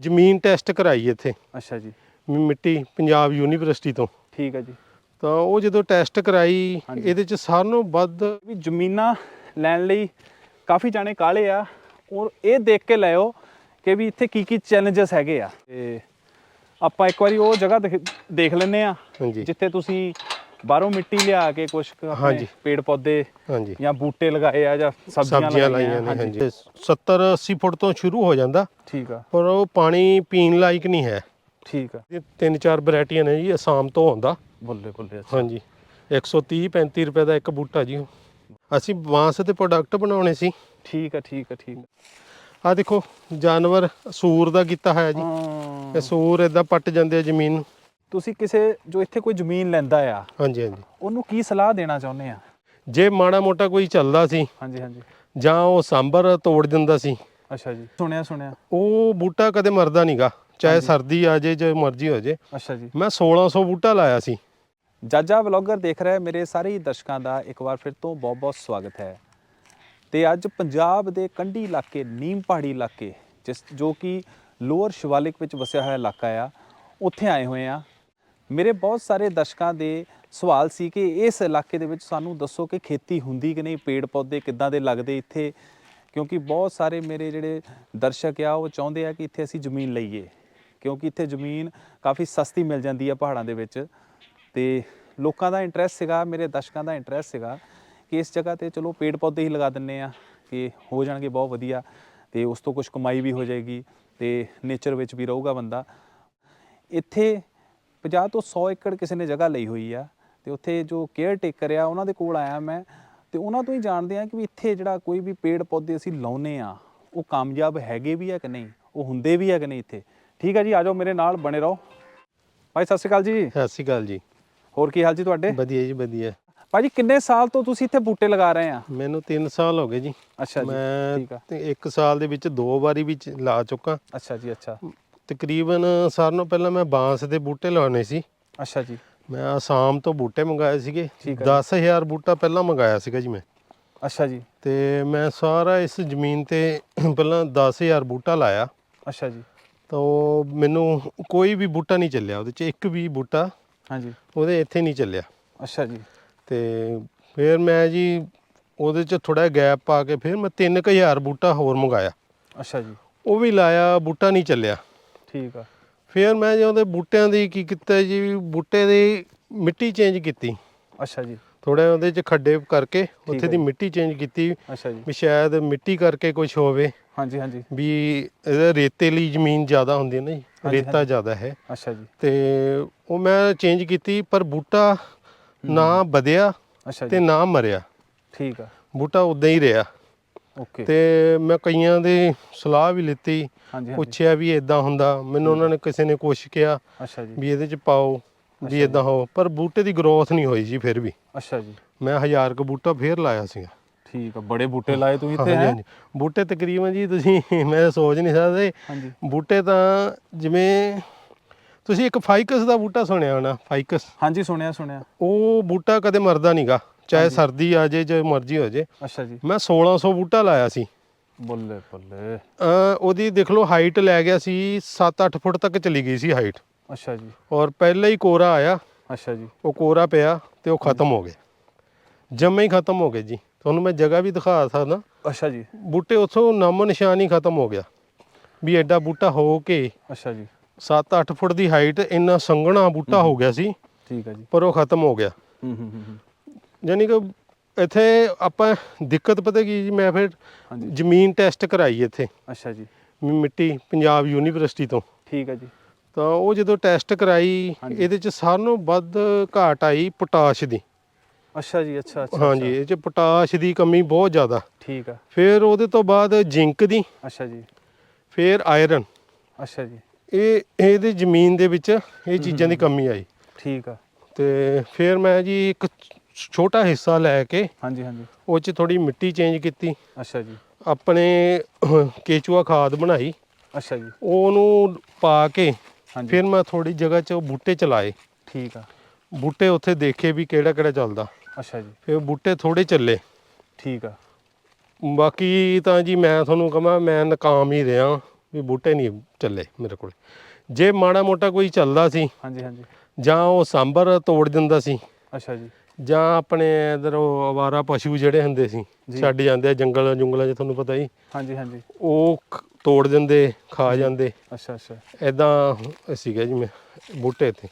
ਜ਼ਮੀਨ ਟੈਸਟ ਕਰਾਈ ਇੱਥੇ। ਅੱਛਾ ਜੀ। ਮਿੱਟੀ ਪੰਜਾਬ ਯੂਨੀਵਰਸਿਟੀ ਤੋਂ। ਠੀਕ ਹੈ ਜੀ। ਤਾਂ ਉਹ ਜਦੋਂ ਟੈਸਟ ਕਰਾਈ। ਇਹਦੇ ਚ ਸਾਰਿਆਂ ਨਾਲੋਂ ਵੱਧ ਵੀ ਜ਼ਮੀਨਾਂ ਲੈਣ ਲਈ ਕਾਫੀ ਜਾਣੇ ਕਾਲੇ ਆ। ਔਰ ਇਹ ਦੇਖ ਕੇ ਲਿਓ ਕਿ ਵੀ ਇੱਥੇ ਕੀ ਕੀ ਚੈਲੰਜਸ ਹੈਗੇ ਆ। ਤੇ ਆਪਾਂ ਇੱਕ ਵਾਰੀ ਉਹ ਜਗ੍ਹਾ ਦੇਖ- ਲੈਨੇ ਆ ਜਿੱਥੇ ਤੁਸੀਂ ਬਾਹਰੋਂ ਮਿੱਟੀ ਲਿਆ ਕੇ ਕੁਝ ਹਾਂਜੀ। ਪੇੜ ਪੌਦੇ ਹਾਂਜੀ। ਜਾਂ ਬੂਟੇ ਲਗਾਏ ਆ ਜਾਂ ਸਬਜ਼ੀਆਂ ਲਾਈਆਂ ਨੇ ਹਾਂਜੀ। 70 80 ਫੁੱਟ ਤੋਂ ਸ਼ੁਰੂ ਹੋ ਜਾਂਦਾ। ਠੀਕ ਆ। ਪਰ ਉਹ ਪਾਣੀ ਪੀਣ ਲਾਇਕ ਨਹੀਂ ਹੈ। ਠੀਕ ਆ। ਇਹ ਤਿੰਨ ਚਾਰ ਵੈਰਾਈਟੀਆਂ ਨੇ ਜੀ ਅਸਾਮ ਤੋਂ ਆਉਂਦਾ। ਬੱਲੇ ਬੱਲੇ ਅੱਛਾ। ਹਾਂਜੀ। 130 35 ਰੁਪਏ ਦਾ ਇੱਕ ਬੂਟਾ ਜੀ ਉਹ। ਅਸੀਂ ਬਾਂਸ ਦੇ ਪ੍ਰੋਡਕਟ ਬਣਾਉਣੇ ਸੀ। ਠੀਕ ਆ ਠੀਕ ਆ ਠੀਕ ਆ। ਆ ਦੇਖੋ ਜਾਨਵਰ ਸੂਰ ਦਾ ਕੀਤਾ ਹੋਇਆ ਜੀ। ਹਾਂ। ਇਹ ਸੂਰ ਇਦਾਂ ਪੱਟ ਜਾਂਦੇ ਆ ਜ਼ਮੀਨ ਨੂੰ। ਤੁਸੀਂ ਕਿਸੇ ਜੋ ਇੱਥੇ ਕੋਈ ਜ਼ਮੀਨ ਲੈਂਦਾ ਆ ਹਾਂਜੀ ਹਾਂਜੀ। ਉਹਨੂੰ ਕੀ ਸਲਾਹ ਦੇਣਾ ਚਾਹੁੰਦੇ ਆ? ਜੇ ਮਾੜਾ ਮੋਟਾ ਕੋਈ ਚੱਲਦਾ ਸੀ ਹਾਂਜੀ ਹਾਂਜੀ। ਜਾਂ ਉਹ ਸਾਂਬਰ ਤੋੜ ਦਿੰਦਾ ਸੀ ਅੱਛਾ ਜੀ। ਸੁਣਿਆ ਸੁਣਿਆ। ਉਹ ਬੂਟਾ ਕਦੇ ਮਰਦਾ ਨਹੀਂਗਾ ਚਾਹੇ ਸਰਦੀ ਆ ਜੇ ਜੇ ਮਰਜ਼ੀ ਹੋ ਜੇ। ਅੱਛਾ ਜੀ। ਮੈਂ 1600 ਬੂਟਾ ਲਾਇਆ ਸੀ। ਜਾਜਾ ਵਲੌਗਰ ਦੇਖ ਰਹੇ ਮੇਰੇ ਸਾਰੇ ਦਰਸ਼ਕਾਂ ਦਾ ਇੱਕ ਵਾਰ ਫਿਰ ਤੋਂ ਬਹੁਤ-ਬਹੁਤ ਸਵਾਗਤ ਹੈ। ਤੇ ਅੱਜ ਪੰਜਾਬ ਦੇ ਕੰਢੀ ਇਲਾਕੇ ਨੀਮ ਪਹਾੜੀ ਇਲਾਕੇ ਜਿਸ ਜੋ ਕਿ ਲੋਅਰ ਸ਼ਿਵਾਲਿਕ ਵਿੱਚ ਵਸਿਆ ਹੋਇਆ ਇਲਾਕਾ ਆ ਉੱਥੇ ਆਏ ਹੋਏ ਆ। ਮੇਰੇ ਬਹੁਤ ਸਾਰੇ ਦਰਸ਼ਕਾਂ ਦੇ ਸਵਾਲ ਸੀ ਕਿ ਇਸ ਇਲਾਕੇ ਦੇ ਵਿੱਚ ਸਾਨੂੰ ਦੱਸੋ ਕਿ ਖੇਤੀ ਹੁੰਦੀ ਕਿ ਨਹੀਂ, ਪੇੜ ਪੌਦੇ ਕਿੱਦਾਂ ਦੇ ਲੱਗਦੇ ਇੱਥੇ? ਕਿਉਂਕਿ ਬਹੁਤ ਸਾਰੇ ਮੇਰੇ ਜਿਹੜੇ ਦਰਸ਼ਕ ਆ, ਉਹ ਚਾਹੁੰਦੇ ਆ ਕਿ ਇੱਥੇ ਅਸੀਂ ਜ਼ਮੀਨ ਲਈਏ। ਕਿਉਂਕਿ ਇੱਥੇ ਜ਼ਮੀਨ ਕਾਫੀ ਸਸਤੀ ਮਿਲ ਜਾਂਦੀ ਆ ਪਹਾੜਾਂ ਦੇ ਵਿੱਚ। ਤੇ ਲੋਕਾਂ ਦਾ ਇੰਟਰਸਟ ਸੀਗਾ, ਮੇਰੇ ਦਰਸ਼ਕਾਂ ਦਾ ਇੰਟਰਸਟ ਸੀਗਾ ਕਿ ਇਸ ਜਗ੍ਹਾ ਤੇ ਚਲੋ ਪੇੜ ਪੌਦੇ ਹੀ ਲਗਾ ਦਿੰਨੇ ਆ ਕਿ ਹੋ ਜਾਣਗੇ ਬਹੁਤ ਵਧੀਆ ਤੇ ਉਸ ਤੋਂ ਕੁਝ ਕਮਾਈ ਵੀ ਹੋ ਜਾਏਗੀ ਤੇ ਨੇਚਰ ਵਿੱਚ ਵੀ ਰਹੂਗਾ ਬੰਦਾ। ਇੱਥੇ 50 ਤੋਂ 100 ਏਕੜ ਕਿਸੇ ਨੇ ਜਗ੍ਹਾ ਲਈ ਹੋਈ ਆ ਤੇ ਉੱਥੇ ਜੋ ਕੇਅਰ ਟੇਕਰ ਆ ਉਹਨਾਂ ਦੇ ਕੋਲ ਆਇਆ ਮੈਂ ਤੇ ਉਹਨਾਂ ਤੋਂ ਹੀ ਜਾਣਦੇ ਆ ਕਿ ਵੀ ਇੱਥੇ ਜਿਹੜਾ ਕੋਈ ਵੀ ਪੇੜ ਪੌਦੇ ਅਸੀਂ ਲਾਉਨੇ ਆ ਉਹ ਕਾਮਯਾਬ ਹੈਗੇ ਵੀ ਆ ਕਿ ਨਹੀਂ? ਉਹ ਹੁੰਦੇ ਵੀ ਆ ਕਿ ਨਹੀਂ ਇੱਥੇ? ਠੀਕ ਆ ਜੀ ਆਜੋ ਮੇਰੇ ਨਾਲ ਬਣੇ ਰਹੋ। ਭਾਈ ਸਤਿ ਸ਼੍ਰੀ ਅਕਾਲ ਜੀ। ਸਤਿ ਸ਼੍ਰੀ ਅਕਾਲ ਜੀ। ਹੋਰ ਕੀ ਹਾਲ ਜੀ ਤੁਹਾਡੇ? ਵਧੀਆ ਜੀ ਵਧੀਆ। ਭਾਜੀ ਕਿੰਨੇ ਸਾਲ ਤੋਂ ਤੁਸੀਂ ਇੱਥੇ ਬੂਟੇ ਲਗਾ ਰਹੇ ਆ? ਮੈਨੂੰ 3 ਸਾਲ ਹੋ ਗਏ ਜੀ। ਅੱਛਾ ਜੀ ਮੈਂ ਠੀਕ ਆ। ਤੇ ਇੱਕ ਸਾਲ ਦੇ ਵਿੱਚ ਦੋ ਵਾਰੀ ਵਿੱਚ ਲਾ ਚੁੱਕਾ। ਅੱਛਾ ਜੀ ਅੱਛਾ। ਤਕਰੀਬਨ ਸਾਰਿਆਂ ਨਾਲੋਂ ਪਹਿਲਾਂ ਮੈਂ ਬਾਂਸ ਦੇ ਬੂਟੇ ਲਾਉਣੇ ਸੀ। ਅੱਛਾ ਜੀ। ਮੈਂ ਆਸਾਮ ਤੋਂ ਬੂਟੇ ਮੰਗਾਏ ਸੀਗੇ। ਠੀਕ ਹੈ 10000 ਬੂਟਾ ਪਹਿਲਾਂ ਮੰਗਾਇਆ ਸੀਗਾ ਜੀ ਮੈਂ। ਅੱਛਾ ਜੀ। ਤੇ ਮੈਂ ਸਾਰਾ ਇਸ ਜ਼ਮੀਨ ਤੇ ਪਹਿਲਾਂ 10000 ਬੂਟਾ ਲਾਇਆ। ਅੱਛਾ ਜੀ। ਤਾਂ ਉਹ ਮੈਨੂੰ ਕੋਈ ਵੀ ਬੂਟਾ ਨਹੀਂ ਚੱਲਿਆ ਉਹਦੇ ਚ ਇੱਕ ਵੀ ਬੂਟਾ ਹਾਂਜੀ ਉਹਦੇ ਇੱਥੇ ਨਹੀਂ ਚੱਲਿਆ। ਅੱਛਾ ਜੀ। ਤੇ ਫਿਰ ਮੈਂ ਜੀ ਉਹਦੇ ਚ ਥੋੜਾ ਗੈਪ ਪਾ ਕੇ ਫਿਰ ਮੈਂ 3000 ਬੂਟਾ ਹੋਰ ਮੰਗਾਇਆ। ਅੱਛਾ ਜੀ। ਉਹ ਵੀ ਲਾਇਆ ਬੂਟਾ ਨਹੀਂ ਚੱਲਿਆ। ਠੀਕ ਆ। ਫਿਰ ਮੈਂ ਜੀ ਉਹਦੇ ਬੂਟਿਆਂ ਦੀ ਕੀ ਕੀਤਾ ਜੀ ਬੂਟੇ ਦੀ ਮਿੱਟੀ ਚੇਂਜ ਕੀਤੀ। ਅੱਛਾ ਜੀ। ਥੋੜਾ ਉਹਦੇ ਚ ਖੱਡੇ ਕਰਕੇ ਉੱਥੇ ਦੀ। ਮਿੱਟੀ ਚੇਂਜ ਕੀਤੀ ਅੱਛਾ ਜੀ। ਵੀ ਸ਼ਾਇਦ ਮਿੱਟੀ ਕਰਕੇ ਕੁਝ ਹੋਵੇ। ਹਾਂਜੀ ਹਾਂਜੀ। ਵੀ ਇਹਦਾ ਰੇਤੇਲੀ ਜ਼ਮੀਨ ਜ਼ਿਆਦਾ ਹੁੰਦੀ ਹੈ ਨਾ ਜੀ ਰੇਤਾ। ਜ਼ਿਆਦਾ ਹੈ। ਅੱਛਾ ਜੀ। ਤੇ ਉਹ ਮੈਂ ਚੇਂਜ ਕੀਤੀ ਪਰ ਬੂਟਾ ਨਾ ਵਧਿਆ ਅੱਛਾ ਤੇ ਨਾ ਮਰਿਆ। ਠੀਕ ਆ। ਬੂਟਾ ਉਦਾਂ ਹੀ ਰਿਹਾ। ਤੇ ਮੈਂ ਕਈਆਂ ਦੀ ਸਲਾਹ ਵੀ ਲਿੱਤੀ ਪੁੱਛਿਆ ਵੀ ਇਦਾਂ ਹੁੰਦਾ। ਮੈਨੂੰ ਉਹਨਾਂ ਨੇ ਕਿਸੇ ਨੇ ਕੁਛ ਕਿਹਾ ਅੱਛਾ ਜੀ। ਵੀ ਇਹਦੇ ਚ ਪਾਓ ਵੀ। ਇਦਾਂ ਹੋ। ਪਰ ਬੂਟੇ ਦੀ ਗਰੋਥ ਨਹੀਂ ਹੋਈ ਜੀ ਫਿਰ ਵੀ। ਅੱਛਾ ਜੀ। ਮੈਂ ਹਜ਼ਾਰ ਕੁ ਬੂਟਾ ਫੇਰ ਲਾਇਆ ਸੀਗਾ। ਠੀਕ ਆ ਬੜੇ ਬੂਟੇ ਲਾਏ ਤੁਸੀਂ ਇੱਥੇ ਹੈ? ਬੂਟੇ ਤਕਰੀਬਨ ਜੀ ਤੁਸੀਂ ਮੈਂ ਸੋਚ ਨਹੀਂ ਸਕਦੇ ਬੂਟੇ ਤਾਂ ਜਿਵੇਂ ਤੁਸੀਂ ਇੱਕ ਫਾਈਕਸ ਦਾ ਬੂਟਾ ਸੁਣਿਆ ਹੋਣਾ ਫਾਈਕਸ ਹਾਂਜੀ ਸੁਣਿਆ ਸੁਣਿਆ। ਉਹ ਬੂਟਾ ਕਦੇ ਮਰਦਾ ਨਹੀਂਗਾ ਚਾਹੇ। ਸਰਦੀ ਆ ਜੇ ਜੇ ਮਰਜ਼ੀ ਹੋ ਜੇ। ਅੱਛਾ ਜੀ। ਮੈਂ 1600 ਬੂਟਾ ਲਾਇਆ ਸੀ। ਬੱਲੇ ਬੱਲੇ। ਉਹਦੀ ਦੇਖ ਲਓ ਹਾਈਟ ਲੈ ਗਿਆ ਸੀ 7-8 ਫੁੱਟ ਤੱਕ ਚਲੀ ਗਈ ਸੀ ਹਾਈਟ ਅੱਛਾ ਜੀ। ਔਰ ਪਹਿਲਾਂ ਹੀ ਕੋਰਾ ਆਇਆ। ਅੱਛਾ ਜੀ। ਉਹ ਕੋਰਾ ਪਿਆ ਤੇ ਉਹ ਖਤਮ ਹੋ ਗਿਆ ਜੰਮੇ ਹੀ ਖਤਮ ਹੋ ਗਏ ਜੀ। ਤੁਹਾਨੂੰ ਮੈਂ ਜਗ੍ਹਾ ਵੀ ਦਿਖਾ ਸਕਦਾ। ਅੱਛਾ ਜੀ। ਬੂਟੇ ਉੱਥੋਂ ਨਾਮੋ ਨਿਸ਼ਾਨ ਹੀ ਖਤਮ ਹੋ ਗਿਆ। ਵੀ ਐਡਾ ਬੂਟਾ ਹੋ ਕੇ ਅੱਛਾ ਜੀ। 7-8 ਫੁੱਟ ਦੀ ਹਾਈਟ ਇੰਨਾ ਸੰਘਣਾ ਬੂਟਾ ਹੋ। ਗਿਆ ਸੀ। ਠੀਕ ਆ ਜੀ। ਪਰ ਉਹ ਖਤਮ ਹੋ ਗਿਆ। ਹੂੰ ਹੂੰ ਹੂੰ ਹੂੰ। ਯਾਨੀ ਕਿ ਇੱਥੇ ਆਪਾਂ ਦਿੱਕਤ ਪਤਾ ਕੀ ਜੀ ਮੈਂ ਫਿਰ ਹਾਂਜੀ। ਜ਼ਮੀਨ ਟੈਸਟ ਕਰਾਈ ਇੱਥੇ। ਅੱਛਾ ਜੀ। ਮਿੱਟੀ ਪੰਜਾਬ ਯੂਨੀਵਰਸਿਟੀ ਤੋਂ। ਠੀਕ ਆ ਜੀ। ਤਾਂ ਉਹ ਜਦੋਂ ਟੈਸਟ ਕਰਾਈ ਹਾਂਜੀ। ਇਹਦੇ ਚ ਸਾਰਿਆਂ ਨਾਲੋਂ ਵੱਧ ਘਾਟ ਆਈ ਪੋਟਾਸ਼ ਦੀ। ਅੱਛਾ ਜੀ ਅੱਛਾ ਅੱਛਾ ਹਾਂਜੀ ਇਹ ਚ ਪੋਟਾਸ਼ ਦੀ ਕਮੀ ਬਹੁਤ ਜ਼ਿਆਦਾ। ਠੀਕ ਆ। ਫਿਰ ਉਹਦੇ ਤੋਂ ਬਾਅਦ ਜ਼ਿੰਕ ਦੀ ਅੱਛਾ ਜੀ। ਫਿਰ ਆਇਰਨ ਅੱਛਾ ਜੀ। ਇਹ ਇਹਦੀ ਜ਼ਮੀਨ ਦੇ ਵਿੱਚ ਇਹ ਚੀਜ਼ਾਂ ਦੀ ਕਮੀ ਆਈ। ਠੀਕ ਆ। ਤੇ ਫਿਰ ਮੈਂ ਜੀ ਇੱਕ ਛੋਟਾ ਹਿੱਸਾ ਲੈ ਕੇ ਹਾਂਜੀ ਹਾਂਜੀ। ਉਹ ਚ ਥੋੜੀ ਮਿੱਟੀ ਚੇਂਜ ਕੀਤੀ। ਅੱਛਾ ਜੀ। ਆਪਣੇ ਕੇਚੂਆ ਖਾਦ ਬਣਾਈ। ਅੱਛਾ ਜੀ। ਉਹਨੂੰ ਪਾ ਕੇ ਹਾਂਜੀ। ਫਿਰ ਮੈਂ ਥੋੜੀ ਜਗ੍ਹਾ 'ਚ ਉਹ ਬੂਟੇ ਚਲਾਏ। ਠੀਕ ਆ। ਬੂਟੇ ਉੱਥੇ ਦੇਖੇ ਵੀ ਕਿਹੜਾ ਕਿਹੜਾ ਚੱਲਦਾ। ਅੱਛਾ ਜੀ। ਫਿਰ ਬੂਟੇ ਥੋੜੇ ਚੱਲੇ। ਠੀਕ ਆ। ਬਾਕੀ ਤਾਂ ਜੀ ਮੈਂ ਤੁਹਾਨੂੰ ਕਹਾਂ ਮੈਂ ਨਾਕਾਮ ਹੀ ਰਿਹਾ ਵੀ ਬੂਟੇ ਨਹੀਂ ਚੱਲੇ ਮੇਰੇ ਕੋਲ। ਜੇ ਮਾੜਾ ਮੋਟਾ ਕੋਈ ਚੱਲਦਾ ਸੀ ਹਾਂਜੀ ਹਾਂਜੀ। ਜਾਂ ਉਹ ਸਾਂਬਰ ਤੋੜ ਦਿੰਦਾ ਸੀ ਅੱਛਾ ਜੀ। ਜਾਂ ਆਪਣੇ ਇਧਰ ਉਹ ਅਵਾਰਾ ਪਸ਼ੂ ਜਿਹੜੇ ਹੁੰਦੇ ਸੀ ਜੀ। ਛੱਡ ਜਾਂਦੇ ਆ ਜੰਗਲ ਜੁੰਗਲਾਂ 'ਚ ਤੁਹਾਨੂੰ ਪਤਾ ਹੀ। ਹਾਂਜੀ ਹਾਂਜੀ। ਉਹ ਖ- ਤੋੜ ਦਿੰਦੇ ਖਾ ਜਾਂਦੇ। ਅੱਛਾ ਅੱਛਾ। ਐਦਾਂ ਸੀਗਾ ਜਿਵੇਂ ਬੂਟੇ ਤੇ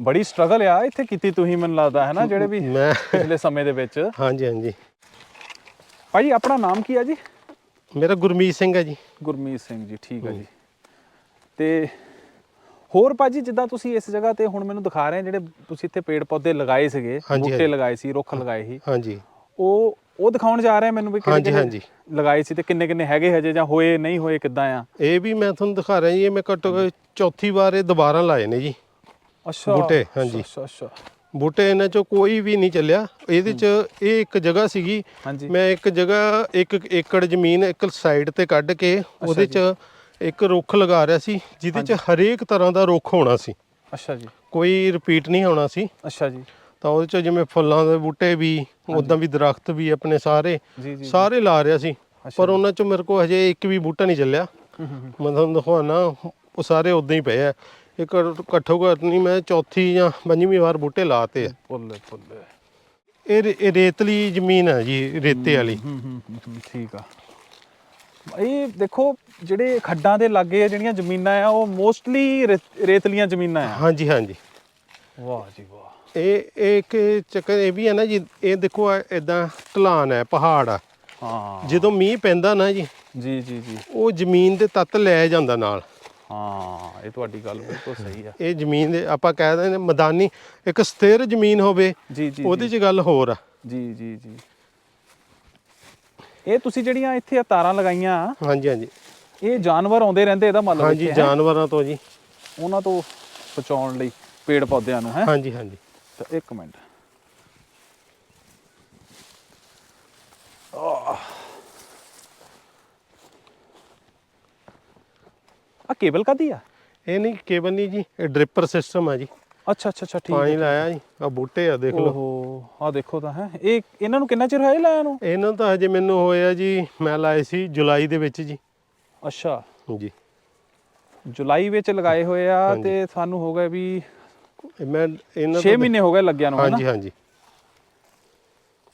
ਬੜੀ ਸਟਰਗਲ ਆ ਇੱਥੇ ਕੀਤੀ ਤੁਸੀਂ ਮੈਨੂੰ ਲੱਗਦਾ ਹੈ ਨਾ ਜਿਹੜੇ ਵੀ ਮੈਂ ਪਿਛਲੇ ਸਮੇਂ ਦੇ ਵਿੱਚ। ਹਾਂਜੀ ਹਾਂਜੀ। ਭਾਈ ਆਪਣਾ ਨਾਮ ਕੀ ਆ ਜੀ? ਮੇਰਾ ਗੁਰਮੀਤ ਸਿੰਘ ਹੈ ਜੀ। ਗੁਰਮੀਤ ਸਿੰਘ ਜੀ ਠੀਕ ਆ ਜੀ। ਤੇ ਹੋਰ ਭਾਜੀ ਜਿੱਦਾਂ ਤੁਸੀਂ ਇਸ ਜਗ੍ਹਾ ਤੇ ਹੁਣ ਮੈਨੂੰ ਦਿਖਾ ਰਹੇ ਜਿਹੜੇ ਤੁਸੀਂ ਇੱਥੇ ਪੇੜ ਪੌਦੇ ਲਗਾਏ ਸੀਗੇ ਬੂਟੇ। ਲਗਾਏ ਸੀ ਰੁੱਖ ਲਗਾਏ ਸੀ। ਹਾਂਜੀ। ਉਹ ਉਹ ਦਿਖਾਉਣ ਜਾ ਰਹੇ ਮੈਨੂੰ ਵੀ ਕਿਹੜੇ ਹਾਂਜੀ। ਲਗਾਏ ਸੀ ਤੇ ਕਿੰਨੇ ਕਿੰਨੇ ਹੈਗੇ ਹਜੇ ਜਾਂ ਹੋਏ ਨਹੀਂ ਹੋਏ ਕਿੱਦਾਂ ਆ? ਇਹ ਵੀ ਮੈਂ ਤੁਹਾਨੂੰ ਦਿਖਾ ਰਿਹਾ ਜੀ ਇਹ ਮੈਂ ਘੱਟੋ ਘੱਟ ਚੌਥੀ ਵਾਰ ਇਹ ਦੁਬਾਰਾ ਲਾਏ ਨੇ ਜੀ। ਅੱਛਾ। ਬੂਟੇ, ਹਾਂਜੀ। ਅੱਛਾ ਅੱਛਾ। ਬੂਟੇ ਇਹਨਾਂ ਚੋਂ ਕੋਈ ਵੀ ਨਹੀਂ ਚੱਲਿਆ। ਇਹਦੇ ਚ ਇਹ ਇੱਕ ਜਗ੍ਹਾ ਸੀਗੀ। ਮੈਂ ਇੱਕ ਜਗ੍ਹਾ ਇੱਕ ਏਕੜ ਜ਼ਮੀਨ ਇੱਕ ਸਾਈਡ ਤੇ ਕੱਢ ਕੇ ਉਹਦੇ ਚ ਇੱਕ ਰੁੱਖ ਲਗਾ ਰਿਹਾ ਸੀ ਜਿਹਦੇ ਚ ਹਰੇਕ ਤਰ੍ਹਾਂ ਦਾ ਰੁੱਖ ਹੋਣਾ ਸੀ। ਅੱਛਾ ਜੀ। ਕੋਈ ਰਿਪੀਟ ਨਹੀਂ ਹੋਣਾ ਸੀ। ਅੱਛਾ ਜੀ। ਤਾਂ ਉਹਦੇ ਚ ਜਿਵੇਂ ਫੁੱਲਾਂ ਦੇ ਬੂਟੇ ਵੀ ਉਦਾਂ ਵੀ ਦਰਖਤ ਵੀ ਆਪਣੇ ਸਾਰੇ ਜੀ ਜੀ ਸਾਰੇ ਲਾ ਰਿਹਾ ਸੀ। ਪਰ ਉਹਨਾਂ ਚ ਮੇਰੇ ਕੋਲ ਹਜੇ ਇੱਕ ਵੀ ਬੂਟਾ ਨਹੀਂ ਚੱਲਿਆ। ਮੈਂ ਤੁਹਾਨੂੰ ਦਿਖਾਉਣਾ ਉਹ ਸਾਰੇ ਉਦਾਂ ਹੀ ਪਏ ਆ। ਇੱਕ ਘੱਟੋ ਘੱਟ ਨਹੀਂ ਮੈਂ ਚੌਥੀ ਜਾਂ ਪੰਜਵੀਂ ਵਾਰ ਬੂਟੇ ਲਾਤੇ ਆ। ਫੁੱਲੇ ਫੁੱਲੇ। ਇਹ ਰੇ- ਇਹ ਰੇਤਲੀ ਜ਼ਮੀਨ ਹੈ ਜੀ ਰੇਤੇ ਵਾਲੀ। ਹੂੰ ਹੂੰ ਹੂੰ, ਹੂੰ, ਠੀਕ ਆ। ਇਹ ਦੇਖੋ ਜਿਹੜੇ ਖੱਡਾਂ ਦੇ ਲਾਗੇ ਆ ਜਿਹੜੀਆਂ ਜ਼ਮੀਨਾਂ ਆ ਉਹ ਮੋਸਟਲੀ ਰੇਤਲੀਆਂ ਜ਼ਮੀਨਾਂ ਆ। ਹਾਂਜੀ ਹਾਂਜੀ। ਵਾਹ ਜੀ ਵਾਹ। ਇਹ ਇਹ ਇੱਕ ਚੱਕਰ ਇਹ ਵੀ ਹੈ ਨਾ ਜੀ ਇਹ ਦੇਖੋ ਇਦਾਂ ਢਲਾਨ ਹੈ ਪਹਾੜ ਆ। ਹਾਂ। ਜਦੋਂ ਮੀਂਹ ਪੈਂਦਾ ਨਾ ਜੀ ਜੀ ਜੀ ਜੀ। ਉਹ ਜ਼ਮੀਨ ਦੇ ਤੱਤ ਲੈ ਜਾਂਦਾ ਨਾਲ। ਹਾਂ ਇਹ ਤੁਹਾਡੀ ਗੱਲ ਬਿਲਕੁਲ ਸਹੀ ਆ। ਇਹ ਜ਼ਮੀਨ ਦੇ ਆਪਾਂ ਕਹਿ ਦਿੰਦੇ ਨੇ ਮੈਦਾਨੀ ਇੱਕ ਸਥਿਰ ਜ਼ਮੀਨ ਹੋਵੇ ਜੀ ਜੀ ਉਹਦੇ 'ਚ ਗੱਲ ਹੋਰ ਆ। ਜੀ ਜੀ ਜੀ। ਇਹ ਤੁਸੀਂ ਜਿਹੜੀਆਂ ਇੱਥੇ ਤਾਰਾਂ ਲਗਾਈਆਂ ਹਾਂਜੀ ਹਾਂਜੀ। ਇਹ ਜਾਨਵਰ ਆਉਂਦੇ ਰਹਿੰਦੇ ਇਹਦਾ ਮਤਲਬ ਹਾਂਜੀ? ਜਾਨਵਰਾਂ ਤੋਂ ਜੀ। ਉਹਨਾਂ ਤੋਂ ਬਚਾਉਣ ਲਈ ਪੇੜ ਪੌਦਿਆਂ ਨੂੰ ਹੈ? ਹਾਂਜੀ ਹਾਂਜੀ। ਤਾਂ ਇੱਕ ਮਿੰਟ। ਆ ਕੇਬਲ ਕਾਦੀ ਆ? ਇਹ ਨਹੀਂ ਕੇਬਲ ਨਹੀਂ ਜੀ ਇਹ ਡ੍ਰਿਪਰ ਸਿਸਟਮ ਆ ਜੀ। ਅੱਛਾ ਅੱਛਾ ਅੱਛਾ ਠੀਕ ਪਾਣੀ ਲਾਇਆ ਜੀ। ਆ ਬੂਟੇ ਆ ਦੇਖ ਲਓ। ਓਹੋ ਆ ਦੇਖੋ ਤਾਂ ਹੈ। ਇਹ ਇਹਨਾਂ ਨੂੰ ਕਿੰਨਾ ਚਿਰ ਹੋਇਆ ਇਹ ਲਾਇਆ ਨੂੰ? ਇਹਨਾਂ ਤਾਂ ਹਜੇ ਮੈਨੂੰ ਹੋਇਆ ਜੀ ਮੈਂ ਲਾਏ ਸੀ ਜੁਲਾਈ ਦੇ ਵਿੱਚ ਜੀ। ਅੱਛਾ। ਜੀ। ਜੁਲਾਈ ਵਿੱਚ ਲਗਾਏ ਹੋਏ ਆ। ਤੇ ਸਾਨੂੰ ਹੋ ਗਏ ਵੀ ਮੈਂ ਇਹਨਾਂ 6 ਮਹੀਨੇ ਹੋ ਗਏ ਲੱਗਿਆ ਨੂੰ ਹਾਂਜੀ ਹਾਂਜੀ।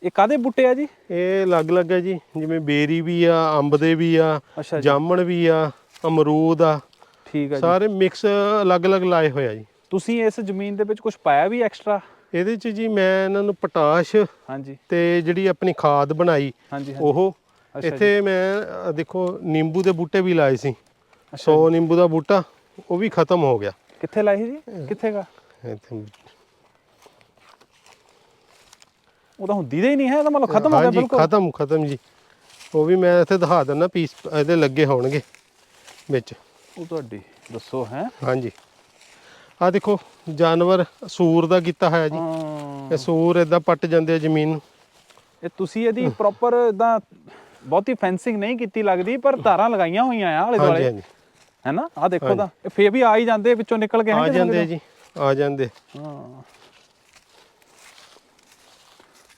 ਇਹ ਕਾਦੇ ਬੂਟੇ ਆ ਜੀ? ਇਹ ਅਲੱਗ-ਅਲੱਗ ਹੈ ਜੀ ਜਿਵੇਂ ਬੇਰੀ ਵੀ ਆ ਅੰਬ ਦੇ ਵੀ ਆ ਜਾਮਣ ਵੀ ਆ ਅਮਰੂਦ ਆ। ਠੀਕ ਆ ਜੀ। ਸਾਰੇ ਮਿਕਸ ਅਲੱਗ-ਅਲੱਗ ਲਾਏ ਹੋਏ ਆ ਜੀ। ਤੁਸੀਂ ਇਸ ਜ਼ਮੀਨ ਦੇ ਵਿੱਚ ਕੁਝ ਪਾਇਆ ਵੀ ਐਕਸਟਰਾ ਇਹਦੇ ਚ ਜੀ ਮੈਂ ਇਹਨਾਂ ਨੂੰ ਪਟਾਸ਼ ਹਾਂਜੀ। ਤੇ ਜਿਹੜੀ ਆਪਣੀ ਖਾਦ ਬਣਾਈ ਹਾਂਜੀ ਹਾਂਜੀ। ਉਹ। ਅੱਛਾ ਇੱਥੇ ਮੈਂ ਅ, ਦੇਖੋ ਨਿੰਬੂ ਦੇ ਬੂਟੇ ਵੀ ਲਾਏ ਸੀ। ਅੱਛਾ 100 ਨਿੰਬੂ ਦਾ ਬੂਟਾ ਉਹ ਵੀ ਖਤਮ ਹੋ ਗਿਆ। ਕਿੱਥੇ ਲਾਈ ਸੀ ਜੀ? ਕਿੱਥੇਗਾ ਇੱਥੇ। ਉਹ ਤਾਂ ਹੁੰਦੀ ਦੇ ਹੀ ਨਹੀਂ ਹੈ ਇਹਦਾ ਮਤਲਬ ਖਤਮ ਹੋ ਗਿਆ ਹਾਂਜੀ ਬਿਲਕੁਲ। ਖਤਮ ਖਤਮ ਜੀ। ਉਹ ਵੀ ਮੈਂ ਇੱਥੇ ਦਿਖਾ ਦਿੰਦਾ ਪੀਸ ਇਹਦੇ ਲੱਗੇ ਹੋਣਗੇ ਵਿੱਚ। ਉਹ ਤੁਹਾਡੀ ਦੱਸੋ ਹੈ। ਹਾਂਜੀ। ਆ ਦੇਖੋ ਜਾਨਵਰ ਸੂਰ ਦਾ ਕੀਤਾ ਹੋਇਆ ਜੀ। ਇਹ ਸੂਰ ਇਦਾਂ ਪੱਟ ਜਾਂਦੇ ਆ ਜ਼ਮੀਨ ਨੂੰ। ਇਹ ਤੁਸੀਂ ਇਹਦੀ ਪ੍ਰੋਪਰ ਇਦਾਂ ਬਹੁਤੀ ਫੈਂਸਿੰਗ ਨਹੀਂ ਕੀਤੀ ਲੱਗਦੀ ਪਰ ਤਾਰਾਂ ਲਗਾਈਆਂ ਹੋਈਆਂ ਆ ਆਲੇ ਹਾਂਜੀ ਦੁਆਲੇ। ਹਾਂਜੀ ਹੈ ਨਾ ਆ ਦੇਖੋ ਤਾਂ ਇਹ ਫੇਰ ਵੀ ਆ ਹੀ ਜਾਂਦੇ ਵਿੱਚੋਂ ਨਿਕਲ ਕੇ ਆ ਹੈਂ ਜਾਂਦੇ। ਜੀ ਆ ਜਾਂਦੇ। ਹਾਂ।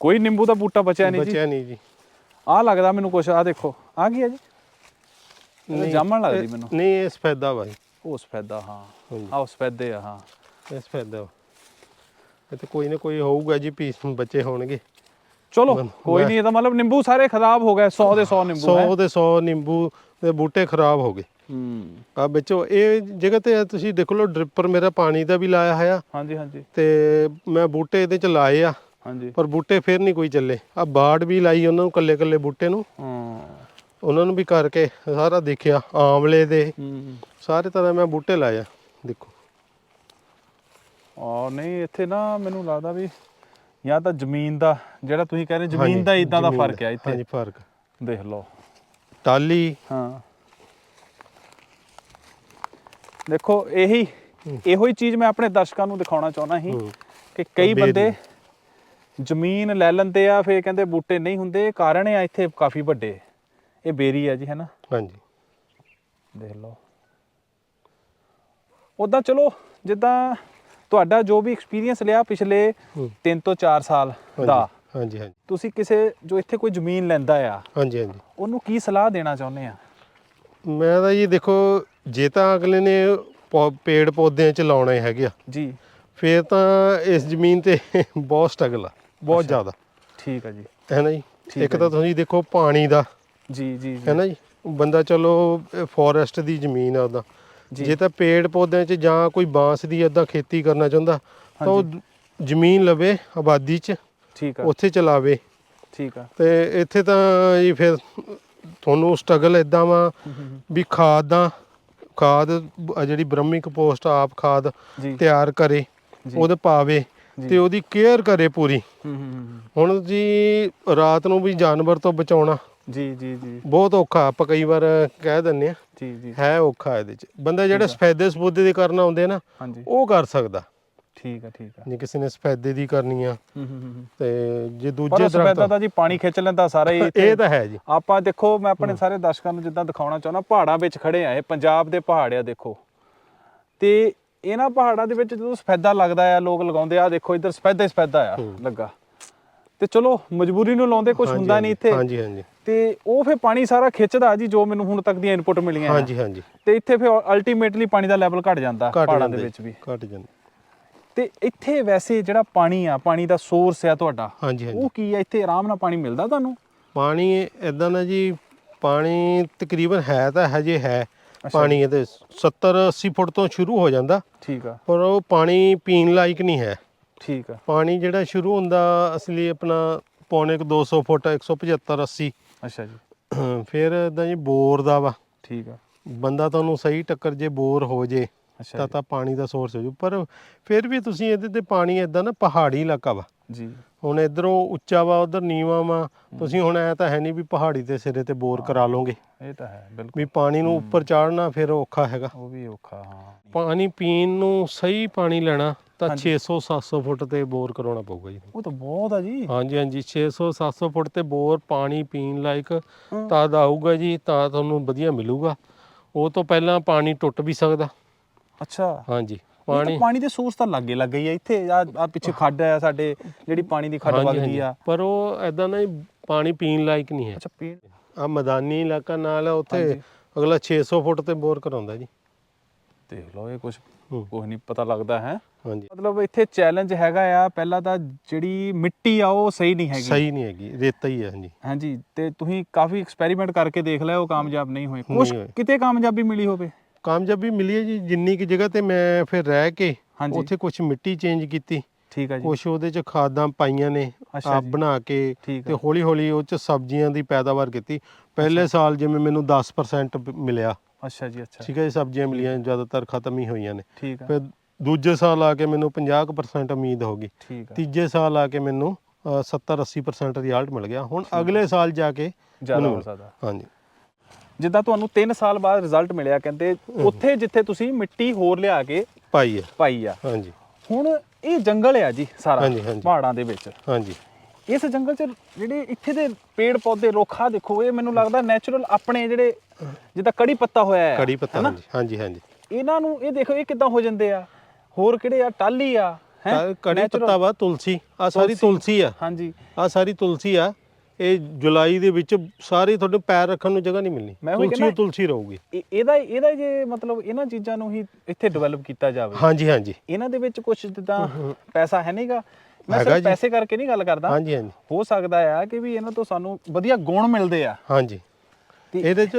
ਕੋਈ ਨਿੰਬੂ ਦਾ ਬੂਟਾ ਬਚਿਆ ਨਹੀਂ ਜੀ। ਬਚਿਆ ਨਹੀਂ ਜੀ। ਆ ਲੱਗਦਾ ਮੈਨੂੰ ਕੁਛ ਆ ਦੇਖੋ ਆ ਕੀ ਹੈ ਜੀ? ਇਹ ਜਾਮਣ ਲੱਗਦੀ ਮੈਨੂੰ। ਨਹੀਂ ਇਹ ਸਫੈਦਾ ਵਾ ਜੀ। ਉਹ ਸਫੈਦਾ ਹਾਂ। ਹਾਂਜੀ। ਆ ਸਫੈਦੇ ਆ ਹਾਂ। ਇਹ ਸਫੈਦਾ ਵਾ। ਇਹ ਤੇ ਕੋਈ ਨਾ ਕੋਈ ਹੋਊਗਾ ਜੀ ਪੀਸ ਬੱਚੇ ਹੋਣਗੇ। ਚਲੋ ਕੋਈ ਨਹੀਂ ਇਹਦਾ ਮਤਲਬ ਨਿੰਬੂ ਸਾਰੇ ਖਰਾਬ ਹੋ ਗਏ 100 ਦੇ 100 ਨਿੰਬੂ ਹੈ। 100 ਦੇ 100 ਨਿੰਬੂ ਦੇ ਬੂਟੇ ਖਰਾਬ ਹੋ ਗਏ। ਹੂੰ। ਆ ਵਿੱਚੋਂ ਇਹ ਜਗ੍ਹਾ ਤੇ ਤੁਸੀਂ ਦੇਖ ਲਓ ਡ੍ਰਿਪਰ ਮੇਰਾ ਪਾਣੀ ਦਾ ਵੀ ਲਾਇਆ ਹੋਇਆ। ਹਾਂਜੀ ਹਾਂਜੀ। ਤੇ ਮੈਂ ਬੂਟੇ ਇਹਦੇ ਚ ਲਾਏ ਆ ਹਾਂਜੀ। ਪਰ ਬੂਟੇ ਫੇਰ ਨਹੀਂ ਕੋਈ ਚੱਲੇ। ਆ ਬਾੜ ਵੀ ਲਾਈ ਉਹਨਾਂ ਨੂੰ ਕੱਲੇ ਕੱਲੇ ਬੂਟੇ ਨੂੰ। ਹਾਂ। ਉਹਨਾਂ ਨੂੰ ਵੀ ਕਰਕੇ ਸਾਰਾ ਦੇਖਿਆ ਆਮਲੇ ਦੇ। ਹੂੰ। ਸਾਰੇ ਤਰ੍ਹਾਂ ਮੈਂ ਬੂਟੇ ਲਾਏ ਆ। ਦੇਖੋ। ਆ ਨਹੀਂ ਇੱਥੇ ਨਾ ਮੈਨੂੰ ਲੱਗਦਾ ਵੀ ਜਾਂ ਤਾਂ ਜ਼ਮੀਨ ਦਾ ਜਿਹੜਾ ਤੁਸੀਂ ਕਹਿ ਰਹੇ ਜ਼ਮੀਨ ਦਾ ਇਦਾਂ ਦਾ ਫ਼ਰਕ ਹੈ ਇੱਥੇ। ਹਾਂਜੀ ਫ਼ਰਕ। ਦੇਖ ਲਓ। ਟਾਲੀ ਹਾਂ। ਦੇਖੋ ਇਹੀ ਇਹੋ ਹੀ ਚੀਜ਼ ਮੈਂ ਆਪਣੇ ਦਰਸ਼ਕਾਂ ਨੂੰ ਦਿਖਾਉਣਾ ਚਾਹੁੰਦਾ ਸੀ ਹੂੰ। ਕਿ ਕਈ। ਬੰਦੇ ਜ਼ਮੀਨ ਲੈ ਲੈਂਦੇ ਆ ਫੇਰ ਕਹਿੰਦੇ ਬੂਟੇ ਨਹੀਂ ਹੁੰਦੇ। ਕਾਰਨ ਆ ਇੱਥੇ ਕਾਫੀ ਵੱਡੇ। ਇਹ ਬੇਰੀ ਆ ਜੀ ਹੈ ਨਾ? ਹਾਂਜੀ। ਦੇਖ ਲਓ। ਉਦਾਂ ਚਲੋ ਜਿੱਦਾਂ ਤੁਹਾਡਾ ਜੋ ਵੀ ਐਕਸਪੀਰੀਅੰਸ ਲਿਆ ਪਿਛਲੇ ਹੂੰ। 3 ਤੋਂ 4 ਸਾਲ ਦਾ ਹਾਂਜੀ ਹਾਂਜੀ। ਤੁਸੀਂ ਕਿਸੇ ਜੋ ਇੱਥੇ ਕੋਈ ਜ਼ਮੀਨ ਲੈਂਦਾ ਆ ਹਾਂਜੀ ਹਾਂਜੀ। ਉਹਨੂੰ ਕੀ ਸਲਾਹ ਦੇਣਾ ਚਾਹੁੰਦੇ ਆ? ਮੈਂ ਤਾਂ ਜੀ ਦੇਖੋ ਜੇ ਤਾਂ ਅਗਲੇ ਨੇ ਪੇੜ ਪੌਦਿਆਂ ਚ ਲਾਉਣੇ ਹੈਗੇ ਆ ਜੀ। ਫੇਰ ਤਾਂ ਇਸ ਜ਼ਮੀਨ ਤੇ ਬਹੁਤ ਸਟਰਗਲ ਆ ਬਹੁਤ ਜ਼ਿਆਦਾ। ਠੀਕ ਆ ਜੀ। ਹੈ ਨਾ ਜੀ? ਇੱਕ ਤਾਂ ਤੁਸੀਂ ਦੇਖੋ ਪਾਣੀ ਦਾ। ਜੀ ਜੀ ਹੈ ਨਾ ਜੀ? ਬੰਦਾ ਚਲੋ ਫੋਰੈਸਟ ਦੀ ਜ਼ਮੀਨ ਆ ਉਹਦਾ। ਜੀ। ਤਾਂ ਪੇੜ ਪੌਦਿਆਂ 'ਚ ਜਾਂ ਕੋਈ ਬਾਂਸ ਦੀ ਏਦਾਂ ਖੇਤੀ ਕਰਨਾ ਚਾਹੁੰਦਾ ਤਾਂ ਉਹ ਜ਼ਮੀਨ ਲਵੇ ਆਬਾਦੀ 'ਚ ਠੀਕ ਆ। ਉੱਥੇ ਚਲਾਵੇ। ਠੀਕ ਆ। ਤੇ ਇੱਥੇ ਤਾਂ ਜੀ ਫਿਰ ਤੁਹਾਨੂੰ ਸਟਰਗਲ ਇਦਾਂ ਵਾ ਵੀ ਖਾਦਾਂ ਖਾਦ ਬ- ਜਿਹੜੀ ਬ੍ਰਹਮੀ ਕੰਪੋਸਟ ਆਪ ਖਾਦ ਤਿਆਰ ਕਰੇ। ਉਹਦੇ ਪਾਵੇ। ਤੇ ਉਹਦੀ ਕੇਅਰ ਕਰੇ ਪੂਰੀ। ਹੁਣ ਜੀ ਰਾਤ ਨੂੰ ਵੀ ਜਾਨਵਰ ਤੋਂ ਬਚਾਉਣਾ। ਜੀ ਜੀ ਜੀ। ਬਹੁਤ ਔਖਾ ਆਪਾਂ ਕਈ ਵਾਰ ਕਹਿ ਦਿੰਨੇ ਆ ਜੀ ਜੀ। ਹੈ ਔਖਾ ਇਹਦੇ ਚ। ਬੰਦਾ ਜਿਹੜੇ ਸਫੈਦੇ ਸਬੂਦੇ ਦੇ ਕਰਨਾ ਹੁੰਦੇ ਨਾ ਹਾਂਜੀ। ਉਹ ਕਰ ਸਕਦਾ। ਠੀਕ ਆ ਠੀਕ ਆ। ਜੇ ਕਿਸੇ ਨੇ ਸਫੈਦੇ ਦੀ ਕਰਨੀ ਆ ਹੂੰ ਹੂੰ ਹੂੰ ਤੇ ਜੇ ਦੂਜੇ ਉਹ ਸਫੈਦਾ ਦਰਖਤ ਤਾਂ ਜੀ ਪਾਣੀ ਖਿੱਚ ਲੈਂਦਾ ਸਾਰਾ ਹੀ ਇਹ ਤਾਂ ਹੈ ਜੀ। ਆਪਾਂ ਦੇਖੋ ਮੈਂ ਆਪਣੇ ਸਾਰੇ ਦਰਸ਼ਕਾਂ ਨੂੰ ਜਿੱਦਾਂ ਦਿਖਾਉਣਾ ਚਾਹੁੰਦਾ ਪਹਾੜਾਂ ਵਿੱਚ ਖੜੇ ਆ ਇਹ ਪੰਜਾਬ ਦੇ ਪਹਾੜ ਆ ਦੇਖੋ। ਤੇ ਇਹਨਾਂ ਪਹਾੜਾਂ ਦੇ ਵਿੱਚ ਜਦੋਂ ਸਫੈਦਾ ਲੱਗਦਾ ਆ ਲੋਕ ਲਗਾਉਂਦੇ ਆ ਦੇਖੋ ਇੱਧਰ ਸਫੈਦਾ ਹੀ ਸਫੈਦਾ ਆ ਲੱਗਾ। ਤੇ ਚਲੋ ਮਜਬੂਰੀ ਨੂੰ ਲਾਉਂਦੇ ਕੁਝ ਹੁੰਦਾ ਨਹੀਂ ਇੱਥੇ। ਹਾਂਜੀ ਹਾਂਜੀ। ਤੇ ਉਹ ਫਿਰ ਪਾਣੀ ਸਾਰਾ ਖਿੱਚਦਾ ਜੀ ਜੋ ਮੈਨੂੰ ਹੁਣ ਤੱਕ ਦੀਆਂ ਇਨਪੁਟ ਮਿਲੀਆਂ ਆ। ਹਾਂਜੀ ਹਾਂਜੀ। ਤੇ ਇੱਥੇ ਫਿਰ ਅਲਟੀਮੇਟਲੀ ਪਾਣੀ ਦਾ ਲੈਵਲ ਘਟ ਜਾਂਦਾ ਘਟ ਪਹਾੜਾਂ ਦੇ ਜਾਂਦੇ, ਵਿੱਚ ਵੀ। ਘਟ ਜਾਂਦੇ। ਤੇ ਇੱਥੇ ਵੈਸੇ ਜਿਹੜਾ ਪਾਣੀ ਆ ਪਾਣੀ ਦਾ ਸੋਰਸ ਆ ਤੁਹਾਡਾ ਹਾਂਜੀ ਹਾਂਜੀ। ਉਹ ਕੀ ਆ? ਇੱਥੇ ਆਰਾਮ ਨਾਲ ਪਾਣੀ ਮਿਲਦਾ ਤੁਹਾਨੂੰ? ਪਾਣੀ ਇਦਾਂ ਨਾ ਜੀ ਪਾਣੀ ਤਕਰੀਬਨ ਹੈ ਤਾਂ ਹਜੇ ਹੈ। ਪਾਣੀ ਇਹਦੇ 70 80 ਫੁੱਟ ਤੋਂ ਸ਼ੁਰੂ ਹੋ ਜਾਂਦਾ। ਠੀਕ ਆ। ਪਰ ਉਹ ਪਾਣੀ ਪੀਣ ਲਾਇਕ ਨਹੀਂ ਹੈ। ਠੀਕ ਆ। ਪਾਣੀ ਜਿਹੜਾ ਸ਼ੁਰੂ ਹੁੰਦਾ ਅਸਲੀ ਆਪਣਾ ਪੌਣੇ ਕੁ 200 ਫੁੱਟ 175 80 ਅੱਛਾ ਜੀ। ਫਿਰ ਇਦਾਂ ਜੀ ਬੋਰ ਦਾ ਵਾ। ਠੀਕ ਆ। ਬੰਦਾ ਤੁਹਾਨੂੰ ਸਹੀ ਟੱਕਰ ਜੇ ਬੋਰ ਹੋ ਜੇ ਤਾਂ। ਤਾਂ ਪਾਣੀ ਦਾ ਸੋਰਸ ਹੋ ਜੂ। ਪਰ ਫਿਰ ਵੀ ਤੁਸੀਂ ਇਹਦੇ ਤੇ ਪਾਣੀ ਇਦਾਂ ਨਾ ਪਹਾੜੀ ਇਲਾਕਾ ਵਾ। ਜੀ। ਹੁਣ ਇਧਰੋਂ ਉੱਚਾ ਵਾ ਉਧਰ ਨੀਵਾਂ ਵਾ। ਤੁਸੀਂ ਹੁਣ ਐ ਤਾਂ ਹੈ ਨਹੀਂ ਵੀ ਪਹਾੜੀ ਦੇ ਸਿਰੇ ਤੇ ਬੋਰ ਕਰਾ ਲੋਗੇ। ਇਹ ਤਾਂ ਹੈ ਬਿਲਕੁਲ। ਵੀ ਪਾਣੀ ਨੂੰ ਉੱਪਰ ਚਾੜਨਾ ਫਿਰ ਔਖਾ ਹੈਗਾ। ਉਹ ਵੀ ਔਖਾ ਹਾਂ। ਪਾਣੀ ਪੀਣ ਨੂੰ ਸਹੀ ਪਾਣੀ ਲੈਣਾ। ਤਾਂ 600 700 ਫੁੱਟ ਤੇ ਬੋਰ ਕਰਾਉਣਾ ਪਊਗਾ ਜੀ। ਉਹ ਤਾਂ ਬਹੁਤ ਆ ਜੀ। ਹਾਂਜੀ ਹਾਂਜੀ 600 700 ਫੁੱਟ ਤੇ ਬੋਰ ਪਾਣੀ ਪੀਣ ਲਾਇਕ ਤਦ ਆਊਗਾ ਜੀ ਤਾਂ ਤੁਹਾਨੂੰ ਵਧੀਆ ਮਿਲੂਗਾ। ਉਹ ਤੋਂ ਪਹਿਲਾਂ ਪਾਣੀ ਟੁੱਟ ਵੀ ਸਕਦਾ। ਅੱਛਾ। ਹਾਂਜੀ ਪਾਣੀ ਪਾਣੀ ਦੇ ਸੋਰਸ ਤਾਂ ਲੱਗੇ ਲੱਗੇ ਹੀ ਆ। ਇੱਥੇ ਆ ਆ ਪਿੱਛੇ ਖੱਡ ਆ ਸਾਡੇ ਜਿਹੜੀ ਪਾਣੀ ਦੀ ਖੱਡ ਵਗਦੀ। ਆ। ਪਰ ਉਹ ਐਦਾਂ ਨਾ ਪਾਣੀ ਪੀਣ ਲਾਇਕ ਨਹੀਂ ਹੈ। ਅੱਛਾ ਪੀਣ ਆ ਮੈਦਾਨੀ ਇਲਾਕਾ ਨਾਲ ਆ, ਉੱਥੇ। ਅਗਲਾ 600 ਫੁੱਟ ਤੇ ਬੋਰ ਕਰਾਉਂਦਾ ਜੀ। ਦੇਖ ਲਓ ਇਹ ਕੁਝ। ਕੁਝ ਨਹੀਂ ਪਤਾ ਲੱਗਦਾ ਹੈ। ਹਾਂਜੀ। ਮਤਲਬ ਇੱਥੇ ਚੈਲੰਜ ਹੈਗਾ ਆ ਪਹਿਲਾਂ ਤਾਂ ਜਿਹੜੀ ਮਿੱਟੀ ਆ ਉਹ ਸਹੀ ਨਹੀਂ ਹੈਗੀ। ਸਹੀ ਨਹੀਂ ਹੈਗੀ ਰੇਤਾ ਹੀ ਹੈ ਹਾਂਜੀ। ਹਾਂਜੀ ਤੇ ਤੁਸੀਂ ਕਾਫੀ ਐਕਸਪੈਰੀਮੈਂਟ ਕਰਕੇ ਦੇਖ ਲਿਆ ਉਹ ਕਾਮਯਾਬ ਨਹੀਂ ਹੋਏ। ਕੁਝ। ਕਿਤੇ ਕਾਮਯਾਬੀ ਮਿਲੀ ਹੋਵੇ? ਕਾਮਯਾਬੀ ਮਿਲੀ ਹੈ ਜੀ ਜਿੰਨੀ ਕਿ ਜਗ੍ਹਾ ਤੇ ਮੈਂ ਫਿਰ ਰਹਿ ਕੇ। ਉੱਥੇ ਕੁਝ ਮਿੱਟੀ ਚੇਂਜ ਕੀਤੀ। ਠੀਕ ਆ ਜੀ। ਕੁਝ ਉਹਦੇ ਚ ਖਾਦਾਂ ਪਾਈਆਂ ਨੇ ਆਪ। ਬਣਾ ਕੇ ਤੇ ਹੌਲੀ ਹੌਲੀ ਉਹ ਚ ਸਬਜ਼ੀਆਂ ਦੀ ਪੈਦਾਵਾਰ ਕੀਤੀ। ਪਹਿਲੇ ਸਾਲ ਜਿਵੇਂ ਮੈਨੂੰ 10% ਬ- ਮਿਲਿਆ। ਅੱਛਾ ਜੀ ਅੱਛਾ। ਠੀਕ ਹੈ ਜੀ ਸਬਜ਼ੀਆਂ ਮਿਲੀਆਂ ਜ਼ਿਆਦਾਤਰ ਖਤਮ ਹੀ ਹੋਈਆਂ ਨੇ। ਠੀਕ ਆ। ਫਿਰ ਦੂਜੇ ਸਾਲ ਆ ਕੇ ਮੈਨੂੰ 50% ਉਮੀਦ ਹੋ ਗਈ। ਠੀਕ ਆ। ਤੀਜੇ ਸਾਲ ਆ ਕੇ ਮੈਨੂੰ 70 80% ਰਿਜ਼ਲਟ ਮਿਲ ਗਿਆ। ਹੁਣ ਅਗਲੇ ਸਾਲ ਜਾ ਕੇ ਜ਼ਿਆਦਾ ਹੋ ਸਕਦਾ। ਹਾਂਜੀ। ਜਿੱਦਾਂ ਤੁਹਾਨੂੰ 3 ਸਾਲ ਬਾਅਦ ਰਿਜ਼ਲਟ ਮਿਲਿਆ ਕਹਿੰਦੇ ਉੱਥੇ ਜਿੱਥੇ ਤੁਸੀਂ ਮਿੱਟੀ ਹੋਰ ਲਿਆ ਕੇ ਪਾਈ ਹੈ ਪਾਈ ਆ। ਹਾਂਜੀ। ਹੁਣ ਇਹ ਜੰਗਲ ਆ ਜੀ ਸਾਰਾ। ਪਹਾੜਾਂ ਦੇ ਵਿੱਚ। ਹਾਂਜੀ। ਇਸ ਜੰਗਲ 'ਚ ਜਿਹੜੇ ਇੱਥੇ ਦੇ ਪੇੜ ਪੌਦੇ ਰੁੱਖਾ ਦੇਖੋ ਇਹ ਮੈਨੂੰ ਲੱਗਦਾ ਨੈਚੁਰਲ ਆਪਣੇ ਜਿਹੜੇ ਜਿੱਦਾਂ ਕੜੀ ਪੱਤਾ ਹੋਇਆ ਹੈ ਕੜੀ ਪੱਤਾ? ਹਾਂਜੀ ਹਾਂਜੀ ਹਾਂਜੀ। ਇਹਨਾਂ ਨੂੰ ਇਹ ਦੇਖੋ ਇਹ ਕਿੱਦਾਂ ਹੋ ਜਾਂਦੇ ਆ? ਹੋਰ ਕਿਹੜੇ ਆ? ਟਾਲੀ ਆ ਹੈਂ? ਤਾਂ ਕੜੀ ਪੱਤਾ ਵਾ ਤੁਲਸੀ। ਆ ਸਾਰੀ ਤੁਲਸੀ। ਆ। ਹਾਂਜੀ। ਆ ਸਾਰੀ ਤੁਲਸੀ ਆ। ਇਹ ਜੁਲਾਈ ਦੇ ਵਿੱਚ ਸਾਰੀ ਤੁਹਾਡੇ ਪੈਰ ਰੱਖਣ ਨੂੰ ਜਗ੍ਹਾ ਨਹੀਂ ਮਿਲਣੀ। ਤੁਲਸੀ ਤੁਲਸੀ ਰਹੂਗੀ। ਇਹ- ਇਹਦਾ ਇਹਦਾ ਜੇ ਮਤਲਬ ਇਹਨਾਂ ਚੀਜ਼ਾਂ ਨੂੰ ਹੀ ਇੱਥੇ ਡਿਵੈਲਪ ਕੀਤਾ ਜਾਵੇ। ਹਾਂਜੀ ਹਾਂਜੀ। ਇਹਨਾਂ ਦੇ ਵਿੱਚ ਕੁਝ ਜਿੱਦਾਂ ਪੈਸਾ ਹੈ ਨਹੀਂਗਾ ਮੈਂ ਸਿਰਫ। ਪੈਸੇ ਕਰਕੇ ਨਹੀਂ ਗੱਲ ਕਰਦਾ। ਹਾਂਜੀ ਹਾਂਜੀ। ਹੋ ਸਕਦਾ ਆ ਕਿ ਵੀ ਇਹਨਾਂ ਤੋਂ ਸਾਨੂੰ ਵਧੀਆ ਗੁਣ ਮਿਲਦੇ ਆ। ਹਾਂਜੀ। ਤੇ- ਇਹਦੇ ਚ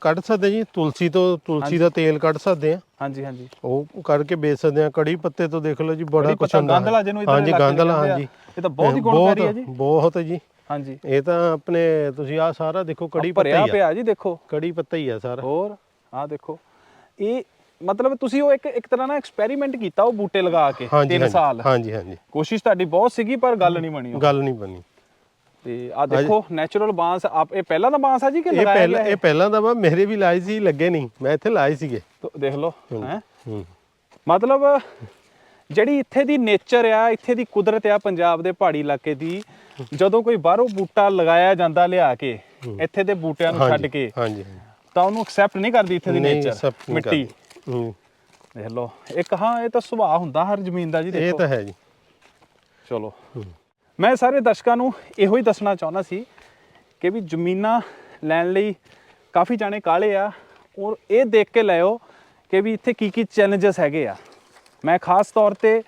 ਕੱਢ ਸਕਦੇ ਜੀ ਤੁਲਸੀ ਤੋਂ ਤੁਲਸੀ ਦਾ ਤੇਲ ਕੱਢ ਸਕਦੇ ਆ। ਹਾਂਜੀ ਹਾਂਜੀ। ਉਹ ਕਰਕੇ ਵੇਚ ਸਕਦੇ ਆ। ਕੜੀ ਪੱਤੇ ਤੋਂ ਦੇਖ ਲਓ ਜੀ ਬੜਾ ਕੁਛ ਹੁੰਦਾ। ਗੰਧਲਾ ਜਿਹਨੂੰ ਇੱਧਰ ਹਾਂਜੀ ਗੰਧਲਾ ਆ। ਹਾਂਜੀ। ਇਹ ਤਾਂ ਬਹੁਤ ਹੀ ਗੁਣਕਾਰੀ ਹੈ ਜੀ। ਬਹੁਤ ਜੀ। ਹਾਂਜੀ। ਇਹ ਤਾਂ ਆਪਣੇ ਤੁਸੀਂ ਆ ਸਾਰਾ ਦੇਖੋ ਕੜੀ ਪੱਤਾ ਭਰਿਆ ਹੀ ਆ। ਪਿਆ ਜੀ ਦੇਖੋ। ਕੜੀ ਪੱਤਾ ਹੀ ਆ ਸਾਰਾ। ਹੋਰ ਆਹ ਦੇਖੋ। ਇਹ ਮਤਲਬ ਤੁਸੀਂ ਉਹ ਇੱਕ ਇੱਕ ਤਰ੍ਹਾਂ ਨਾਲ ਐਕਸਪੈਰੀਮੈਂਟ ਕੀਤਾ ਉਹ ਬੂਟੇ ਲਗਾ ਕੇ ਹਾਂਜੀ 3 ਹਾਂਜੀ, ਸਾਲ। ਹਾਂਜੀ ਹਾਂਜੀ। ਕੋਸ਼ਿਸ਼ ਤੁਹਾਡੀ ਬਹੁਤ ਸੀਗੀ ਪਰ ਗੱਲ ਨਹੀਂ ਬਣੀ। ਗੱਲ ਨਹੀਂ ਬਣੀ। ਤੇ ਆ ਦੇਖੋ ਨੈਚੁਰਲ ਬਾਂਸ ਆਪ ਇਹ ਪਹਿਲਾਂ ਦਾ ਬਾਂਸ ਆ ਜੀ ਕਿ ਇਹ ਲਗਾਇਆ ਪਹਿਲਾਂ ਇਹ ਪਹਿਲਾਂ ਦਾ ਵਾ ਮੇਰੇ ਵੀ ਲਾਏ ਸੀ ਲੱਗੇ ਨਹੀਂ। ਮੈਂ ਇੱਥੇ ਲਾਏ ਸੀਗੇ। ਤੋ ਦੇਖ ਲਓ ਹੈ ਮਤਲਬ ਜਿਹੜੀ ਇੱਥੇ ਦੀ ਨੇਚਰ ਆ ਇੱਥੇ ਦੀ ਕੁਦਰਤ ਆ ਪੰਜਾਬ ਦੇ ਪਹਾੜੀ ਇਲਾਕੇ ਦੀ ਜਦੋਂ ਕੋਈ ਬਾਹਰੋਂ ਬੂਟਾ ਲਗਾਇਆ ਜਾਂਦਾ ਲਿਆ ਕੇ ਇੱਥੇ ਦੇ ਬੂਟਿਆਂ ਨੂੰ ਛੱਡ ਕੇ ਹਾਂਜੀ ਤਾਂ ਉਹਨੂੰ ਐਕਸੈਪਟ ਨਹੀਂ ਕਰਦੀ ਇੱਥੇ ਦੀ ਨੇਚਰ ਮਿੱਟੀ। ਦੇਖ ਲਓ ਇੱਕ ਹਾਂ ਇਹ ਤਾਂ ਸੁਭਾਅ ਹੁੰਦਾ ਹਰ ਜ਼ਮੀਨ ਦਾ ਜੀ ਇਹ ਦੇਖੋ। ਤਾਂ ਹੈ ਜੀ। ਚਲੋ। ਮੈਂ ਸਾਰੇ ਦਰਸ਼ਕਾਂ ਨੂੰ ਇਹੋ ਹੀ ਦੱਸਣਾ ਚਾਹੁੰਦਾ ਸੀ ਕਿ ਵੀ ਜ਼ਮੀਨਾਂ ਲੈਣ ਲਈ ਕਾਫੀ ਜਾਣੇ ਕਾਲੇ ਆ। ਔਰ ਇਹ ਦੇਖ ਕੇ ਲਿਓ ਕਿ ਵੀ ਇੱਥੇ ਕੀ ਕੀ ਚੈਲੰਜਸ ਹੈਗੇ ਆ। ਮੈਂ ਖਾਸ ਤੌਰ ਤੇ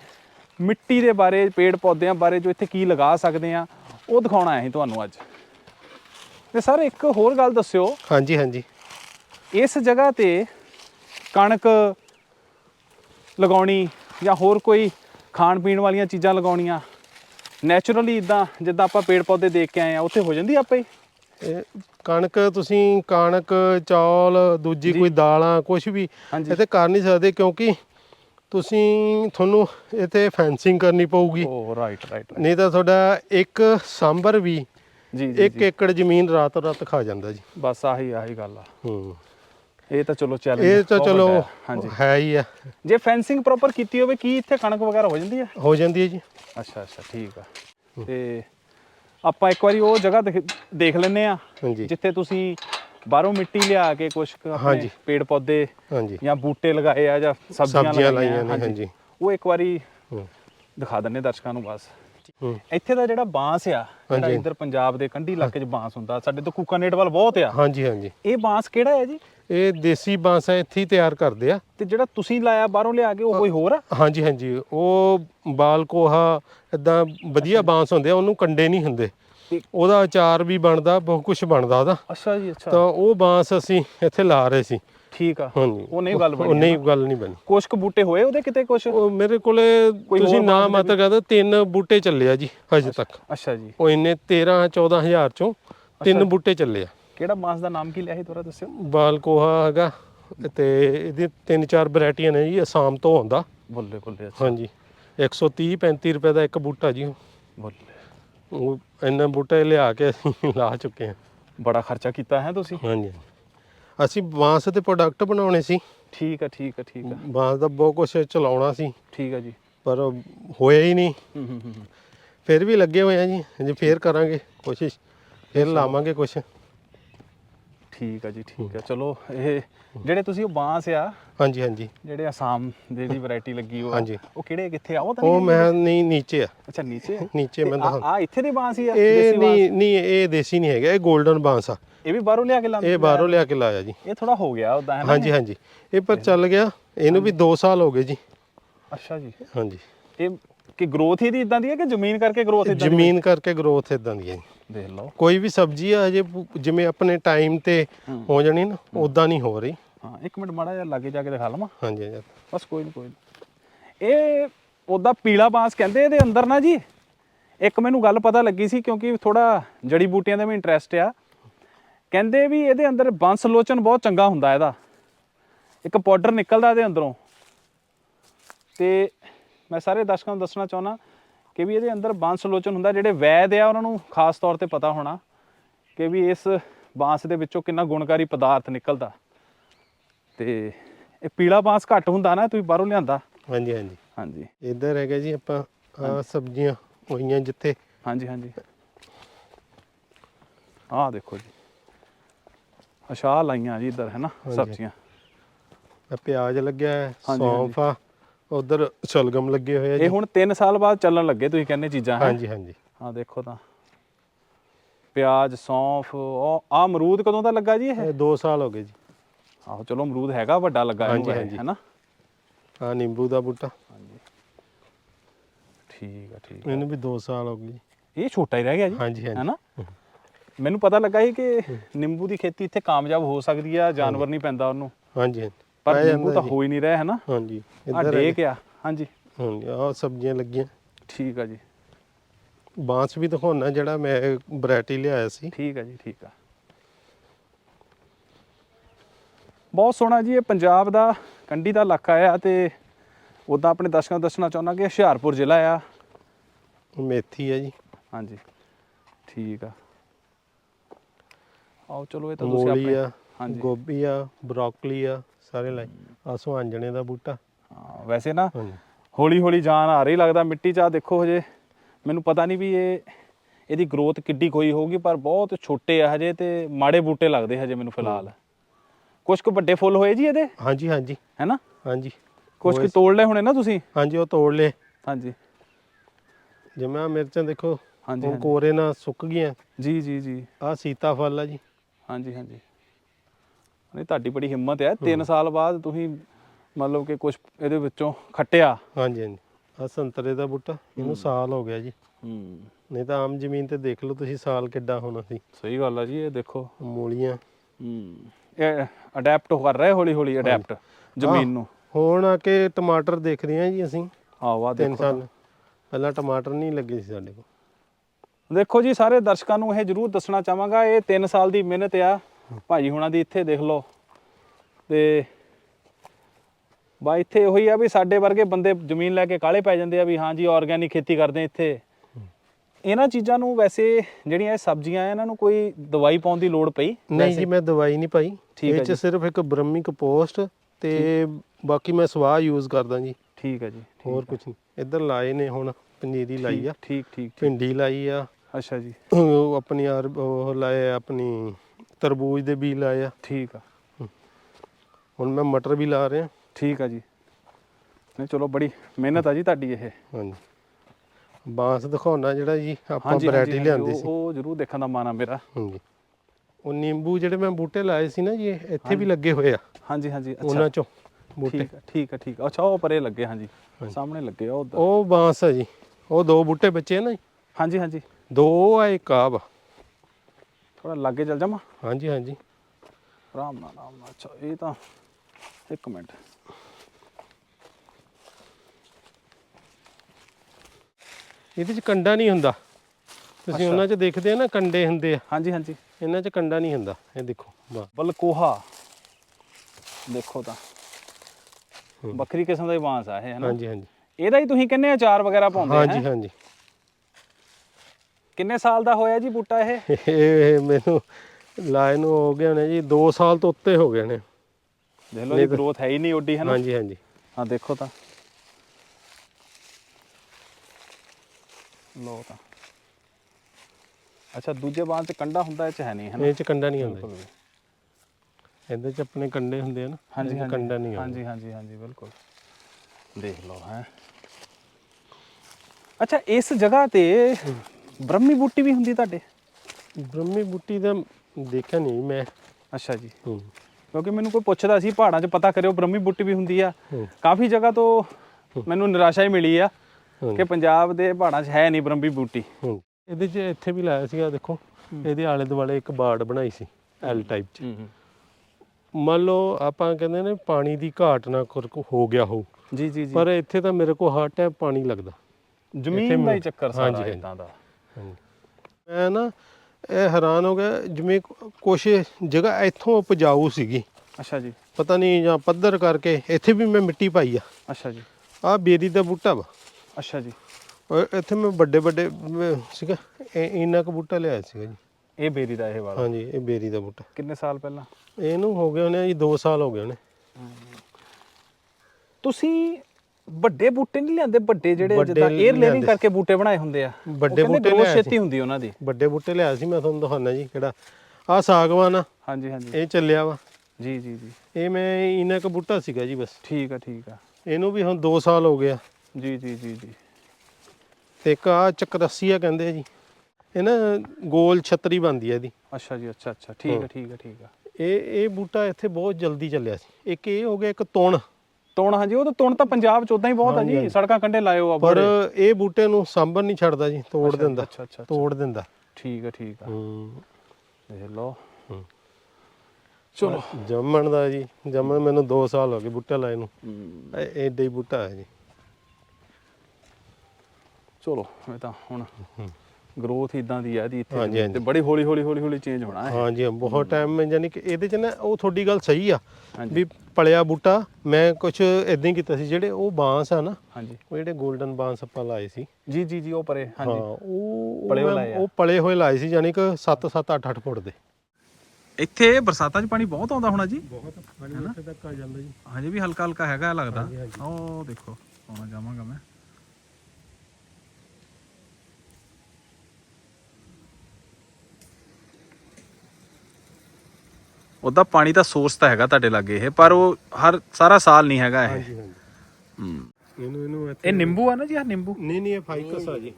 ਮਿੱਟੀ ਦੇ ਬਾਰੇ ਪੇੜ ਪੌਦਿਆਂ ਬਾਰੇ ਜੋ ਇੱਥੇ ਕੀ ਲਗਾ ਸਕਦੇ ਆ ਉਹ ਦਿਖਾਉਣਾ ਹੈ ਤੁਹਾਨੂੰ ਅੱਜ। ਤੇ ਸਰ ਇੱਕ ਹੋਰ ਗੱਲ ਦੱਸਿਓ। ਹਾਂਜੀ ਹਾਂਜੀ। ਇਸ ਜਗ੍ਹਾ ਤੇ ਕਣਕ ਲਗਾਉਣੀ ਜਾਂ ਹੋਰ ਕੋਈ ਖਾਣ ਪੀਣ ਵਾਲੀਆਂ ਚੀਜ਼ਾਂ ਲਗਾਉਣੀਆਂ ਨੇਚਰਲੀ ਇਦਾਂ ਜਿੱਦਾਂ ਆਪਾਂ ਪੇੜ ਪੌਦੇ ਦੇਖ ਕੇ ਆਏ ਆ ਉੱਥੇ ਹੋ ਜਾਂਦੀ ਆਪੇ ਇਹ ਕਣਕ ਤੁਸੀਂ ਕਣਕ ਚੌਲ ਦੂਜੀ ਕੋਈ ਦਾਲਾਂ ਕੁਝ ਵੀ। ਇੱਥੇ ਕਰ ਨਹੀਂ ਸਕਦੇ ਕਿਉਂਕਿ ਤੁਸੀਂ ਤੁਹਾਨੂੰ ਇੱਥੇ ਫੈਂਸਿੰਗ ਕਰਨੀ ਪਊਗੀ। ਓ ਰਾਈਟ ਰਾਈਟ ਨਹੀਂ ਤਾਂ ਤੁਹਾਡਾ ਇੱਕ ਸਾਂਬਰ ਵੀ ਜੀ ਜੀ ਇੱਕ ਜੀ। ਏਕੜ ਜ਼ਮੀਨ ਰਾਤ ਰਾਤ ਖਾ ਜਾਂਦਾ ਜੀ। ਬਸ ਆਹੀ ਆਹੀ ਗੱਲ ਆ। ਹੂੰ। ਇਹ ਤਾਂ ਚਲੋ ਚੈਲੰਜ ਇਹ ਤਾਂ ਚਲੋ ਹਾਂਜੀ। ਹੈ ਹੀ ਆ ਜੇ ਫੈਂਸਿੰਗ ਪ੍ਰੋਪਰ ਕੀਤੀ ਹੋਵੇ ਕੀ ਇੱਥੇ ਕਣਕ ਵਗੈਰਾ ਹੋ ਜਾਂਦੀ ਹੈ? ਹੋ ਜਾਂਦੀ ਹੈ ਜੀ। ਅੱਛਾ ਅੱਛਾ ਠੀਕ ਆ। ਤੇ ਆਪਾਂ ਇੱਕ ਵਾਰੀ ਉਹ ਜਗ੍ਹਾ ਦੇਖ- ਲੈਨੇ ਆ ਜਿੱਥੇ ਤੁਸੀਂ ਬਾਹਰੋਂ ਮਿੱਟੀ ਲਿਆ ਕੇ ਕੁਝ ਹਾਂਜੀ। ਪੇੜ ਪੌਦੇ ਜਾਂ ਬੂਟੇ ਲਗਾਏ ਆ ਜਾਂ ਸਬਜ਼ੀਆਂ ਲਾਈਆਂ ਨੇ, ਹਾਂਜੀ। ਉਹ ਇੱਕ ਵਾਰੀ ਦਿਖਾ ਦਿੰਨੇ ਦਰਸ਼ਕਾਂ ਨੂੰ ਬਸ। ਇੱਥੇ ਦਾ ਜਿਹੜਾ ਬਾਂਸ ਆ ਜਿਹੜਾ। ਇੱਧਰ ਪੰਜਾਬ ਦੇ ਕੰਢੀ ਇਲਾਕੇ 'ਚ ਬਾਂਸ ਹੁੰਦਾ ਸਾਡੇ ਤੋਂ ਕੂਕਾਨੇਟ ਵੱਲ ਬਹੁਤ ਆ। ਹਾਂਜੀ ਹਾਂਜੀ। ਇਹ ਬਾਂਸ ਕਿਹੜਾ ਹੈ ਜੀ? ਇਹ ਦੇਸੀ ਬਾਂਸ ਹੈ ਇੱਥੇ ਹੀ ਤਿਆਰ ਕਰਦੇ ਆ। ਤੇ ਜਿਹੜਾ ਤੁਸੀਂ ਲਾਇਆ ਬਾਹਰੋਂ ਲਿਆ ਕੇ ਉਹ ਕੋਈ ਹੋਰ ਆ? ਹਾਂਜੀ ਹਾਂਜੀ। ਉਹ ਬਾਲ ਕੋਹਾ ਇਦਾਂ ਵਧੀਆ ਬਾਂਸ ਹੁੰਦੇ ਆ ਉਹਨੂੰ ਕੰਡੇ ਨਹੀਂ ਹੁੰਦੇ। ਉਹਦਾ ਅਚਾਰ ਵੀ ਬਣਦਾ ਬਹੁਤ ਕੁਝ ਬਣਦਾ ਉਹਦਾ। ਅੱਛਾ ਜੀ ਅੱਛਾ। ਤਾਂ ਉਹ ਬਾਂਸ ਅਸੀਂ ਇੱਥੇ ਲਾ ਰਹੇ ਸੀ। ਠੀਕ ਆ। ਹਾਂਜੀ। ਉਹ ਨਹੀਂ ਗੱਲ ਉਹ ਬਣੀ ਨਹੀਂ ਗੱਲ ਨਹੀਂ ਬਣੀ। ਕੁਛ ਕੁ ਬੂਟੇ ਹੋਏ ਉਹਦੇ ਕਿਤੇ ਕੁਛ? ਉਹ ਮੇਰੇ ਕੋਲੇ ਤੁਸੀਂ ਨਾਮ ਮਾਤਰ ਕਹਿੰਦਾ ਤਿੰਨ ਬੂਟੇ ਚੱਲੇ ਆ ਜੀ ਹਜੇ ਤੱਕ। ਅੱਛਾ ਜੀ। ਉਹ ਇੰਨੇ 13 14000 ਚੋਂ ਤਿੰਨ ਬੂਟੇ ਚੱਲੇ ਆ। ਕਿਹੜਾ ਬਾਂਸ ਦਾ ਨਾਮ ਕੀ ਲਿਆ ਸੀ ਦੁਬਾਰਾ ਦੱਸਿਓ? ਬਾਲ ਕੋਹਾ ਹੈਗਾ ਤੇ ਇਹਦੀ ਤਿੰਨ ਚਾਰ ਵੈਰਾਈਟੀਆਂ ਨੇ ਜੀ ਅਸਾਮ ਤੋਂ ਆਉਂਦਾ। ਬੱਲੇ ਬੱਲੇ ਅੱਛਾ। ਹਾਂਜੀ। 130 35 ਰੁਪਏ ਦਾ ਇੱਕ ਬੂਟਾ ਜੀ। ਬੱਲੇ। ਉਹ ਇੰਨਾ ਬੂਟੇ ਲਿਆ ਕੇ ਅਸੀਂ ਲਾ ਚੁੱਕੇ ਹਾਂ। ਬੜਾ ਖਰਚਾ ਕੀਤਾ ਹੈ ਤੁਸੀਂ? ਹਾਂਜੀ। ਅਸੀਂ ਬਾਂਸ ਦੇ ਪ੍ਰੋਡਕਟ ਬਣਾਉਣੇ ਸੀ। ਠੀਕ ਆ ਠੀਕ ਆ ਠੀਕ ਆ। ਬਾਂਸ ਦਾ ਬਹੁਤ ਕੁਝ ਚਲਾਉਣਾ ਸੀ। ਠੀਕ ਆ ਜੀ। ਪਰ ਹੋਇਆ ਹੀ ਨਹੀਂ। ਫਿਰ ਵੀ ਲੱਗੇ ਹੋਏ ਆ ਜੀ। ਜੇ ਫੇਰ ਕਰਾਂਗੇ ਕੋਸ਼ਿਸ਼। ਫਿਰ ਲਾਵਾਂਗੇ ਕੁਝ ਠੀਕ ਆ ਜੀ ਠੀਕ ਆ। ਚਲੋ ਇਹ ਜਿਹੜੇ ਤੁਸੀਂ ਉਹ ਬਾਂਸ ਆ ਹਾਂਜੀ ਹਾਂਜੀ। ਜਿਹੜੇ ਅਸਾਮ ਦੇ ਦੀ ਵੈਰਾਈਟੀ ਲੱਗੀ ਉਹ ਹਾਂਜੀ। ਉਹ ਕਿਹੜੇ ਕਿੱਥੇ ਆ? ਉਹ ਤਾਂ ਉਹ ਨਹੀਂ ਮੈਂ ਨਹੀਂ ਨੀਚੇ ਆ। ਅੱਛਾ ਨੀਚੇ? ਨੀਚੇ ਮੈਂ ਦਿਖਾ ਆ ਇੱਥੇ ਦੇ ਬਾਂਸ ਹੀ ਆ ਇਹ ਦੇਸੀ ਬਾਂਸ? ਨਹੀਂ ਨਹੀਂ ਇਹ ਦੇਸੀ ਨਹੀਂ ਹੈਗਾ ਇਹ 골ਡਨ ਬਾਂਸ ਆ। ਇਹ ਵੀ ਬਾਹਰੋਂ ਲਿਆ ਕੇ ਲਾਉਂਦੇ ਇਹ ਬਾਹਰੋਂ ਲਿਆ ਕੇ ਲਾਇਆ ਜੀ। ਇਹ ਥੋੜਾ ਹੋ ਗਿਆ ਉਦਾਂ ਹੈ ਨਾ ਹਾਂਜੀ ਹਾਂਜੀ। ਇਹ ਪਰ ਚੱਲ ਗਿਆ ਇਹਨੂੰ ਵੀ 2 ਸਾਲ ਹੋ ਗਏ ਜੀ। ਅੱਛਾ ਜੀ। ਹਾਂਜੀ। ਇਹ ਕਿ ਗਰੋਥ ਇਹਦੀ ਇਦਾਂ ਦੀ ਹੈ ਕਿ ਜ਼ਮੀਨ ਕਰਕੇ ਗਰੋਥ ਇਦਾਂ ਦੀ ਜ਼ਮੀਨ ਕਰਕੇ ਗਰੋਥ ਇਦਾਂ ਦੀ ਹੈ ਜੀ। ਦੇਖ ਲਓ। ਕੋਈ ਵੀ ਸਬਜ਼ੀ ਆ ਹਜੇ ਪੁ- ਜਿਵੇਂ ਆਪਣੇ ਟਾਈਮ ਤੇ ਹੂੰ। ਹੋ ਜਾਣੀ ਨਾ ਉਦਾਂ ਨਹੀਂ ਹੋ ਰਹੀ। ਹਾਂ ਇੱਕ ਮਿੰਟ ਮਾੜਾ ਜਿਹਾ ਲਾਗੇ ਜਾ ਕੇ ਦਿਖਾ ਲਵਾਂ। ਹਾਂਜੀ ਹਾਂਜੀ। ਬਸ ਕੋਈ ਨਹੀਂ ਕੋਈ ਨਹੀਂ ਇਹ ਉਹਦਾ ਪੀਲਾ ਬਾਂਸ ਕਹਿੰਦੇ ਇਹਦੇ ਅੰਦਰ ਨਾ ਜੀ। ਇੱਕ ਮੈਨੂੰ ਗੱਲ ਪਤਾ ਲੱਗੀ ਸੀ ਕਿਉਂਕਿ ਥੋੜਾ ਜੜੀ ਬੂਟੀਆਂ ਦਾ ਵੀ ਇੰਟਰਸਟ ਆ। ਕਹਿੰਦੇ ਵੀ ਇਹਦੇ ਅੰਦਰ ਬੰਸ ਲੋਚਨ ਬਹੁਤ ਚੰਗਾ ਹੁੰਦਾ ਇਹਦਾ। ਇੱਕ ਪਾਊਡਰ ਨਿਕਲਦਾ ਇਹਦੇ ਅੰਦਰੋਂ। ਤੇ ਮੈਂ ਸਾਰੇ ਦਰਸ਼ਕਾਂ ਨੂੰ ਦੱਸਣਾ ਚਾਹੁੰਦਾ ਕਿ ਵੀ ਇਹਦੇ ਅੰਦਰ ਬਾਂਸ ਲੋਚਨ ਹੁੰਦਾ ਜਿਹੜੇ ਵੈਦ ਆ ਉਹਨਾਂ ਨੂੰ ਖਾਸ ਤੌਰ ਤੇ ਪਤਾ ਹੋਣਾ ਕਿ ਵੀ ਇਸ ਬਾਂਸ ਦੇ ਵਿੱਚੋਂ ਕਿੰਨਾ ਗੁਣਕਾਰੀ ਪਦਾਰਥ ਨਿਕਲਦਾ। ਤੇ ਇਹ ਪੀਲਾ ਬਾਂਸ ਘੱਟ ਹੁੰਦਾ ਨਾ ਤੁਸੀਂ ਬਾਹਰੋਂ ਲਿਆਂਦਾ। ਹਾਂਜੀ ਹਾਂਜੀ। ਹਾਂਜੀ। ਇੱਧਰ ਹੈਗਾ ਜੀ ਆਪਾਂ ਸਬਜ਼ੀਆਂ ਹੋਈਆਂ ਜਿੱਥੇ। ਹਾਂਜੀ ਹਾਂਜੀ। ਆਹ ਦੇਖੋ ਜੀ। ਅਸ਼ਾ ਲਾਈਆਂ ਜੀ ਇੱਧਰ ਹੈ ਨਾ। ਸਬਜ਼ੀਆਂ। ਪਿਆਜ਼ ਲੱਗਿਆ ਹੈ ਸੌਂਫ ਆ। ਉਧਰ ਸ਼ਲਗਮ ਲੱਗੇ ਹੋਏ ਆ ਜੀ। ਇਹ ਹੁਣ 3 ਸਾਲ ਬਾਅਦ ਚੱਲਣ ਲੱਗੇ ਤੁਸੀਂ ਕਹਿੰਦੇ ਚੀਜ਼ਾਂ ਹੈ? ਹਾਂਜੀ ਹਾਂਜੀ। ਆਹ ਦੇਖੋ ਤਾਂ। ਪਿਆਜ਼ ਸੌਂਫ ਉਹ ਆ ਅਮਰੂਦ ਕਦੋਂ ਦਾ ਲੱਗਾ ਜੀ ਇਹ? ਇਹ 2 ਸਾਲ ਹੋ ਗਏ ਜੀ। ਆਹੋ ਚਲੋ ਅਮਰੂਦ ਹੈਗਾ ਵੱਡਾ ਲੱਗਾ ਹਾਂਜੀ, ਹਾਂਜੀ। ਹੈ ਨਾ ਆ ਨਿੰਬੂ ਦਾ ਬੂਟਾ। ਠੀਕ ਆ ਠੀਕ ਆ। ਇਹਨੂੰ ਵੀ 2 ਸਾਲ ਹੋ ਗਏ ਜੀ। ਇਹ ਛੋਟਾ ਹੀ ਰਹਿ ਗਿਆ ਜੀ ਹਾਂਜੀ ਹੈ ਹਾਂਜੀ। ਨਾ ਮੈਨੂੰ ਪਤਾ ਲੱਗਾ ਸੀ ਕਿ ਨਿੰਬੂ ਦੀ ਖੇਤੀ ਇੱਥੇ ਕਾਮਯਾਬ ਹੋ ਸਕਦੀ ਆ ਜਾਨਵਰ ਨਹੀਂ ਪੈਂਦਾ ਉਹਨੂੰ। ਹਾਂਜੀ ਹਾਂਜੀ। ਪਰ ਨਿੰਬੂ ਤਾਂ। ਹੋ ਹੀ ਨਹੀਂ ਰਿਹਾ ਹੈ ਨਾ? ਹਾਂਜੀ ਆ ਡੇਕ ਆ ਹਾਂਜੀ। ਹਾਂਜੀ ਆਹ ਸਬਜ਼ੀਆਂ ਲੱਗੀਆਂ। ਠੀਕ ਆ ਜੀ। ਬਾਂਸ ਵੀ ਦਿਖਾਉਣਾ ਜਿਹੜਾ ਮੈਂ ਵੈਰਾਈਟੀ ਲਿਆਇਆ ਸੀ। ਠੀਕ ਆ ਜੀ ਠੀਕ ਆ। ਬਹੁਤ ਸੋਹਣਾ ਜੀ ਇਹ ਪੰਜਾਬ ਦਾ ਕੰਢੀ ਦਾ ਇਲਾਕਾ ਆ ਤੇ ਉਦਾਂ ਆਪਣੇ ਦਰਸ਼ਕਾਂ ਨੂੰ ਦੱਸਣਾ ਚਾਹੁੰਦਾ ਕਿ ਹੁਸ਼ਿਆਰਪੁਰ ਜ਼ਿਲ੍ਹਾ ਆ। ਮੇਥੀ ਹੈ ਜੀ। ਹਾਂਜੀ ਠੀਕ ਆ। ਆਓ ਚਲੋ ਇਹ ਤਾਂ ਤੁਸੀਂ ਆਪਣੇ ਆ ਹਾਂਜੀ। ਗੋਭੀ ਆ ਬਰੋਕਲੀ ਆ। ਸਾਰੇ ਲਾਏ ਆ ਸੁਹਾਂਜਣੇ ਦਾ ਬੂਟਾ। ਹਾਂ, ਵੈਸੇ ਨਾ ਹਾਂਜੀ। ਹੌਲੀ ਹੌਲੀ ਜਾਨ ਆ ਰਹੀ ਲੱਗਦਾ ਮਿੱਟੀ 'ਚ ਆ ਦੇਖੋ ਹਜੇ। ਮੈਨੂੰ ਪਤਾ ਨਹੀਂ ਵੀ ਇਹ ਇਹਦੀ ਗਰੋਥ ਕਿੱਡੀ ਕੋਈ ਹੋਊਗੀ ਪਰ ਬਹੁਤ ਛੋਟੇ ਆ ਹਜੇ ਤੇ ਮਾੜੇ ਬੂਟੇ ਲੱਗਦੇ ਹਜੇ ਮੈਨੂੰ ਫਿਲਹਾਲ। ਕੁਝ ਕੁ ਵੱਡੇ ਫੁੱਲ ਹੋਏ ਜੀ ਇਹਦੇ? ਹਾਂਜੀ ਹਾਂਜੀ। ਹੈਨਾ? ਹਾਂਜੀ। ਕੁਝ ਕੁ ਤੋੜ ਲਏ ਹੋਣੇ ਨਾ ਤੁਸੀਂ? ਹਾਂਜੀ ਉਹ ਤੋੜ ਲਏ। ਹਾਂਜੀ। ਜਿਵੇਂ ਆਹ ਮਿਰਚਾਂ ਦੇਖੋ ਹਾਂਜੀ ਉਹ ਹਾਂਜੀ। ਕੋਰੇ ਨਾਲ ਸੁੱਕ ਗਈਆਂ। ਜੀ ਜੀ ਜੀ। ਆ ਸੀਤਾਫਲ ਆ ਜੀ। ਹਾਂਜੀ ਹਾਂਜੀ। ਨਹੀਂ ਤੁਹਾਡੀ ਬੜੀ ਹਿੰਮਤ ਹੈ। 3 ਸਾਲ ਬਾਅਦ ਤੁਸੀਂ ਮਤਲਬ ਕਿ ਕੁਝ ਇਹਦੇ ਵਿੱਚੋਂ ਖੱਟਿਆ। ਹਾਂਜੀ ਹਾਂਜੀ। ਆ ਸੰਤਰੇ ਦਾ ਬੂਟਾ ਇਹਨੂੰ ਸਾਲ ਹੋ ਗਿਆ ਜੀ। ਹੂੰ। ਨਹੀਂ ਤਾਂ ਆਮ ਜ਼ਮੀਨ ਤੇ ਦੇਖ ਲਓ ਤੁਸੀਂ ਸਾਲ ਕਿੱਡਾ ਹੋਣਾ ਸੀ। ਸਹੀ ਗੱਲ ਆ ਜੀ ਇਹ ਦੇਖੋ। ਮੂਲੀਆਂ। ਹੂੰ। ਇਹ ਅਡਾਪਟ ਕਰ ਰਿਹਾ ਹੌਲੀ ਹੌਲੀ ਅਡਾਪਟ ਜ਼ਮੀਨ ਨੂੰ। ਹੁਣ ਆ ਕੇ ਟਮਾਟਰ ਦੇਖ ਰਹੇ ਹਾਂ ਜੀ ਅਸੀਂ। ਆਹ ਵਾ 3 ਦੇਖੋ। ਸਾਲ। ਪਹਿਲਾਂ ਟਮਾਟਰ ਨਹੀਂ ਲੱਗੇ ਸੀ ਸਾਡੇ ਕੋਲ। ਦੇਖੋ ਜੀ ਸਾਰੇ ਦਰਸ਼ਕਾਂ ਨੂੰ ਇਹ ਜਰੂਰ ਦੱਸਣਾ ਚਾਹਾਂਗਾ ਇਹ 3 ਸਾਲ ਦੀ ਮਿਹਨਤ ਆ। ਭਾਜੀ ਹੁਣਾਂ ਦੀ ਇੱਥੇ ਦੇਖ ਲਓ। ਤੇ ਬਾ ਇੱਥੇ ਉਹੀ ਆ ਵੀ ਸਾਡੇ ਵਰਗੇ ਬੰਦੇ ਜ਼ਮੀਨ ਲੈ ਕੇ ਕਾਲੇ ਪੈ ਜਾਂਦੇ ਆ ਵੀ ਹਾਂ ਜੀ ਆਰਗੈਨਿਕ ਖੇਤੀ ਕਰਦੇ ਆ ਇੱਥੇ। ਇਹਨਾਂ ਚੀਜ਼ਾਂ ਨੂੰ ਵੈਸੇ ਜਿਹੜੀਆਂ ਇਹ ਸਬਜ਼ੀਆਂ ਆ ਇਹਨਾਂ ਨੂੰ ਕੋਈ ਦਵਾਈ ਪਾਉਣ ਦੀ ਲੋੜ ਪਈ? ਨਹੀਂ ਜੀ ਮੈਂ ਦਵਾਈ ਨਹੀਂ ਪਾਈ। ਇਹ ਚ। ਸਿਰਫ ਇੱਕ ਬ੍ਰਹਮੀ ਕੰਪੋਸਟ ਤੇ ਬਾਕੀ ਮੈਂ ਸਵਾਹ ਯੂਜ਼ ਕਰਦਾ ਜੀ। ਠੀਕ ਹੈ ਜੀ ਹੋਰ ਕੁਝ ਨਹੀਂ। ਇੱਧਰ ਲਾਏ ਨੇ ਹੁਣ ਪਨੀਰੀ ਲਾਈ ਆ। ਠੀਕ ਠੀਕ ਭਿੰਡੀ ਲਾਈ ਆ। ਅੱਛਾ ਜੀ। ਉਹ ਆਪਣੀ ਯਾਰ ਉਹ ਲਾਏ ਆ ਆਪਣੀ ਤਰਬੂਜ ਦੇ ਬੀਜ ਲਾਏ ਆ। ਠੀਕ ਆ। ਹੁਣ ਮੈਂ ਮਟਰ ਵੀ ਲਾ ਰਿਹਾ। ਠੀਕ ਆ ਜੀ। ਨਹੀਂ ਚਲੋ ਬੜੀ ਮਿਹਨਤ ਆ ਜੀ ਤੁਹਾਡੀ ਇਹ। ਹਾਂਜੀ। ਬਾਂਸ ਦਿਖਾਉਣਾ ਜਿਹੜਾ ਜੀ ਆਪਾਂ ਵੈਰਾਈਟੀ ਲਿਆਂਦੀ ਉਹ- ਸੀ। ਉਹ ਜਰੂਰ ਦੇਖਣ ਦਾ ਮਨ ਆ ਮੇਰਾ। ਹਾਂਜੀ। ਉਹ ਨਿੰਬੂ ਜਿਹੜੇ ਮੈਂ ਬੂਟੇ ਲਾਏ ਸੀ ਨਾ ਜੀ ਇੱਥੇ ਵੀ ਲੱਗੇ ਹੋਏ ਆ। ਹਾਂਜੀ ਹਾਂਜੀ ਅੱਛਾ। ਉਹਨਾਂ ਚੋਂ ਬੂਟੇ। ਠੀਕ ਆ ਠੀਕ ਆ ਅੱਛਾ ਉਹ ਪਰੇ ਲੱਗੇ ਹਾਂਜੀ। ਸਾਹਮਣੇ ਲੱਗੇ ਆ ਉਧਰ। ਉਹ ਬਾਂਸ ਆ ਜੀ। ਉਹ ਦੋ ਬੂਟੇ ਬੱਚੇ ਨਾ ਜੀ। ਹਾਂਜੀ ਹਾਂਜੀ। ਦੋ ਆ ਇੱਕ ਆ ਵਾ। ਥੋੜਾ ਲਾਗੇ ਚੱਲ ਜਾਵਾਂ ਹਾਂਜੀ ਹਾਂਜੀ। ਆਰਾਮ ਨਾਲ ਆਰਾਮ ਨਾਲ। ਅੱਛਾ ਇਹ ਤਾਂ ਇੱਕ ਮਿੰਟ। ਇਹਦੇ ਚ ਕੰਡਾ ਨਹੀਂ ਹੁੰਦਾ। ਤੁਸੀਂ ਉਹਨਾਂ ਚ ਦੇਖਦੇ ਆ ਨਾ ਕੰਡੇ ਹੁੰਦੇ ਆ। ਹਾਂਜੀ ਹਾਂਜੀ। ਇਹਨਾਂ ਚ ਕੰਡਾ ਨਹੀਂ ਹੁੰਦਾ। ਇਹ ਦੇਖੋ ਵਾਹ। ਬਲਕੋਹਾ। ਦੇਖੋ ਤਾਂ। ਵੱਖਰੀ ਕਿਸਮ ਦਾ ਹੀ ਬਾਂਸ ਆ ਇਹ ਹੈ ਨਾ? ਹਾਂਜੀ ਹਾਂਜੀ। ਇਹਦਾ ਹੀ ਤੁਸੀਂ ਕਿੰਨੇ ਅਚਾਰ ਵਗੈਰਾ ਪਾਉਂਦੇ ਹਾਂਜੀ ਹੈ? ਹਾਂਜੀ। ਕਿੰਨੇ ਸਾਲ ਦਾ ਹੋਇਆ ਜੀ ਬੂਟਾ ਇਹ? ਇਹ ਮੈਨੂੰ ਲਾਏ ਨੂੰ ਹੋ ਗਏ ਨੇ ਜੀ 2 ਸਾਲ ਤੋਂ ਉੱਤੇ ਹੋ ਗਏ ਨੇ। ਦੇਖ ਲਓ ਜੀ ਗਰੋਥ ਹੈ ਹੀ ਨਹੀਂ ਓਡੀ ਹੈ ਨਾ? ਹਾਂਜੀ ਹਾਂਜੀ। ਹਾਂ ਦੇਖੋ ਤਾਂ। ਲੋ ਤਾਂ। ਅੱਛਾ ਦੂਜੇ ਬਾਂਹ ਚ ਕੰਡਾ ਹੁੰਦਾ ਇਹ ਚ ਹੈ ਨਹੀਂ ਹੈ ਨਾ? ਇਹ ਚ ਕੰਡਾ ਨਹੀਂ ਹੁੰਦਾ। ਇਹਦੇ ਚ ਆਪਣੇ ਕੰਡੇ ਹੁੰਦੇ ਆ ਨਾ ਹਾਂਜੀ। ਕੰਡਾ ਨਹੀਂ ਹੁੰਦਾ। ਹਾਂਜੀ ਹਾਂਜੀ ਹਾਂਜੀ ਬਿਲਕੁਲ। ਦੇਖ ਲਓ ਹੈ। ਅੱਛਾ ਇਸ ਜਗ੍ਹਾ ਤੇ ਬ੍ਰਹਮੀ ਬੂਟੀ ਵੀ ਹੁੰਦੀ ਤੁਹਾਡੇ? ਬ੍ਰਹਮੀ ਬੂਟੀ ਦਾ ਦੇਖਿਆ ਨਹੀਂ ਮੈਂ। ਅੱਛਾ ਜੀ। ਹੂੰ। ਕਿਉਂਕਿ ਮੈਨੂੰ ਕੋਈ ਪੁੱਛਦਾ ਸੀ ਪਹਾੜਾਂ 'ਚ ਪਤਾ ਕਰਿਓ ਬ੍ਰਹਮੀ ਬੂਟੀ ਵੀ ਹੁੰਦੀ ਆ। ਹੂੰ। ਕਾਫੀ ਜਗ੍ਹਾ ਤੋਂ ਮੈਨੂੰ ਨਿਰਾਸ਼ਾ ਹੀ ਮਿਲੀ ਆ। ਕਿ ਪੰਜਾਬ ਦੇ ਪਹਾੜਾਂ 'ਚ ਹੈ ਨਹੀਂ ਬ੍ਰਹਮੀ ਬੂਟੀ। ਹੂੰ। ਇਹਦੇ ਚ ਇੱਥੇ ਵੀ ਲਾਇਆ ਸੀਗਾ ਦੇਖੋ। ਇਹਦੇ ਆਲੇ ਦੁਆਲੇ ਇੱਕ ਬਾੜ ਬਣਾਈ ਸੀ ਐਲ ਟਾਈਪ ਚ। ਮੰਨ ਲਓ ਆਪਾਂ ਕਹਿੰਦੇ ਨੇ ਪਾਣੀ ਦੀ ਘਾਟ ਨਾ ਕਰ- ਹੋ ਗਿਆ ਹੋ ਜੀ ਜੀ ਜੀ। ਪਰ ਇੱਥੇ ਤਾਂ ਮੇਰੇ ਕੋਲ ਹਰ ਟਾਈਮ ਪਾਣੀ ਲੱਗਦਾ। ਜ਼ਮੀਨ ਦਾ ਹੀ ਚੱਕਰ ਸਾਰਾ ਹਾਂਜੀ, ਹਾਂਜੀ। ਇਦਾਂ ਦਾ। ਮੈਂ ਨਾ ਇਹ ਹੈਰਾਨ ਹੋ ਗਿਆ ਜਿਵੇਂ ਕੁਝ ਜਗ੍ਹਾ ਇੱਥੋਂ ਉਪਜਾਊ ਸੀਗੀ। ਅੱਛਾ ਜੀ। ਪਤਾ ਨਹੀਂ ਜਾਂ ਪੱਧਰ ਕਰਕੇ ਇੱਥੇ ਵੀ ਮੈਂ ਮਿੱਟੀ ਪਾਈ ਆ। ਅੱਛਾ ਜੀ। ਆਹ ਬੇਰੀ ਦਾ ਬੂਟਾ ਵਾ। ਅੱਛਾ ਜੀ। ਔਰ ਇੱਥੇ ਮੈਂ ਵੱਡੇ ਵੱਡੇ ਸੀਗਾ ਇਹ- ਇੰਨਾ ਕੁ ਬੂਟਾ ਲਿਆਇਆ ਸੀਗਾ ਜੀ। ਇਹ ਬੇਰੀ ਦਾ ਇਹ ਵਾਲਾ? ਹਾਂਜੀ ਇਹ ਬੇਰੀ ਦਾ ਬੂਟਾ। ਕਿੰਨੇ ਸਾਲ ਪਹਿਲਾਂ? ਇਹਨੂੰ ਹੋ ਗਏ ਉਹਨੇ ਜੀ 2 ਸਾਲ ਹੋ ਗਏ ਉਹਨੇ ਤੁਸੀਂ ਵੱਡੇ ਬੂਟੇ ਨਹੀਂ ਲਿਆਂਦੇ ਵੱਡੇ ਜਿਹੜੇ ਵੱਡੇ ਜਿੱਦਾਂ 에ਅਰ ਲਿਵਿੰਗ ਲਿਆਂਦੇ। ਕਰਕੇ ਬੂਟੇ ਬਣਾਏ ਹੁੰਦੇ ਆ। ਵੱਡੇ ਬੂਟੇ ਲਿਆਏ ਲਿਆਏ ਛੇਤੀ। ਹੁੰਦੀ ਉਹਨਾਂ ਦੀ। ਵੱਡੇ ਬੂਟੇ ਲਿਆਇਆ ਸੀ ਮੈਂ ਤੁਹਾਨੂੰ ਦਿਖਾਉਣਾ ਜੀ ਕਿਹੜਾ। ਆਹ ਸਾਗਵਾਨ ਆ ਹਾਂਜੀ ਹਾਂਜੀ। ਇਹ ਚੱਲਿਆ ਵਾ। ਜੀ ਜੀ ਜੀ। ਇਹ ਮੈਂ ਇੰਨਾ ਕੁ ਬੂਟਾ ਸੀਗਾ ਜੀ ਬਸ। ਠੀਕ ਆ ਠੀਕ ਆ। ਇਹਨੂੰ ਵੀ ਹੁਣ 2 ਸਾਲ ਹੋ ਗਏ ਆ। ਜੀ ਜੀ ਜੀ ਜੀ। ਤੇ ਇੱਕ ਆ ਚੱਕਰਸੀਆ ਕਹਿੰਦੇ ਆ ਜੀ। ਇਹ ਨਾ ਗੋਲ ਛਤਰੀ ਬਣਦੀ ਆ ਇਹਦੀ। ਅੱਛਾ ਜੀ ਅੱਛਾ ਅੱਛਾ। ਠੀਕ ਆ ਠੀਕ ਆ ਠੀਕ ਆ। ਇਹ ਇਹ ਬੂਟਾ ਇੱਥੇ ਬਹੁਤ ਜਲਦੀ ਚੱਲਿਆ ਸੀ। ਇੱਕ ਇਹ ਹੋ ਗਿਆ ਇੱਕ ਤੁਣ। ਤੁਣ ਹਾਂਜੀ ਉਹ ਤਾਂ ਤੁਣ ਤਾਂ ਪੰਜਾਬ ਚ ਉਦਾਂ ਹੀ ਬਹੁਤ ਆ ਜੀ। ਸੜਕਾਂ ਕੰਢੇ ਲਾਇਓ ਆ ਪਰ ਬੜੇ। ਇਹ ਬੂਟੇ ਨੂੰ ਸਾਂਭਣ ਨਹੀਂ ਛੱਡਦਾ ਜੀ ਤੋੜ ਦਿੰਦਾ ਅੱਛਾ ਅੱਛਾ ਅੱਛਾ। ਤੋੜ ਦਿੰਦਾ। ਠੀਕ ਆ ਠੀਕ ਆ। ਹੂੰ। ਦੇਖ ਲਓ। ਹੂੰ। ਚਲੋ। ਜੰਮਣ ਦਾ ਜੀ ਜੰਮਣ ਮੈਨੂੰ 2 ਸਾਲ ਹੋ ਗਏ ਬੂਟਾ ਲਾਏ ਨੂੰ। ਇਹ ਏਡਾ ਹੀ ਬੂਟਾ ਹੈ ਜੀ। ਚਲੋ ਇਹ ਤਾਂ ਹੁਣ ਗਰੋਥ ਇਦਾਂ ਦੀ ਆ ਇਹਦੀ ਇੱਥੇ ਹਾਂਜੀ, ਹਾਂਜੀ। ਤੇ ਬੜੀ ਹੌਲੀ ਹੌਲੀ ਹੌਲੀ ਹੌਲੀ ਚੇਂਜ ਹੋਣਾ ਹੈ ਹਾਂ ਜੀ ਬਹੁਤ ਟਾਈਮ ਯਾਨੀ ਕਿ ਇਹਦੇ ਚ ਨਾ ਉਹ ਤੁਹਾਡੀ ਗੱਲ ਸਹੀ ਆ ਹਾਂਜੀ। ਵੀ ਪਲਿਆ ਬੂਟਾ ਮੈਂ ਕੁਝ ਇਦਾਂ ਹੀ ਕੀਤਾ ਸੀ ਜਿਹੜੇ ਉਹ ਬਾਂਸ ਆ ਨਾ ਹਾਂਜੀ। ਉਹ ਜਿਹੜੇ 골ਡਨ ਬਾਂਸ ਆਪਾਂ ਲਾਏ ਸੀ। ਜੀ ਜੀ ਜੀ ਉਹ ਪਰੇ ਹਾਂ ਹਾਂਜੀ ਉਹ ਉਹ ਪਲੇ ਹੋਏ ਲਾਏ ਆ। ਉਹ ਪਲੇ ਹੋਏ ਲਾਏ ਸੀ ਯਾਨੀ ਕਿ 7 7 8 8 ਫੁੱਟ ਦੇ। ਇੱਥੇ ਬਰਸਾਤਾਂ 'ਚ ਪਾਣੀ ਬਹੁਤ ਆਉਂਦਾ ਹੋਣਾ ਜੀ। ਬਹੁਤ ਪਾਣੀ ਇੱਥੇ ਤੱਕ ਆ ਜਾਂਦਾ ਜੀ। ਹਜੇ ਵੀ ਹਲਕਾ ਹਲਕਾ ਹੈਗਾ ਲੱਗਦਾ। ਹਾਂਜੀ, ਹਾਂਜੀ। ਉਹ ਦੇਖੋ ਆਉਣਾ ਜਾਵਾਂਗਾ ਮੈਂ। ਉਹਦਾ ਪਾਣੀ ਦਾ ਸੋਰਸ ਤਾਂ ਹੈਗਾ ਤੁਹਾਡੇ ਲਾਗੇ ਇਹ ਪਰ ਉਹ ਹਰ ਸਾਰਾ ਸਾਲ ਨਹੀਂ ਹੈਗਾ ਇਹ। ਹਾਂਜੀ ਹਾਂਜੀ। ਹੂੰ। ਇਹਨੂੰ ਇਹਨੂੰ ਇੱਥੇ ਇਹ ਨਿੰਬੂ ਆ ਨਾ ਜੀ ਆ ਨਿੰਬੂ? ਨਹੀਂ ਨਹੀਂ ਇਹ ਫਾਈਕਸ ਆ ਜੀ।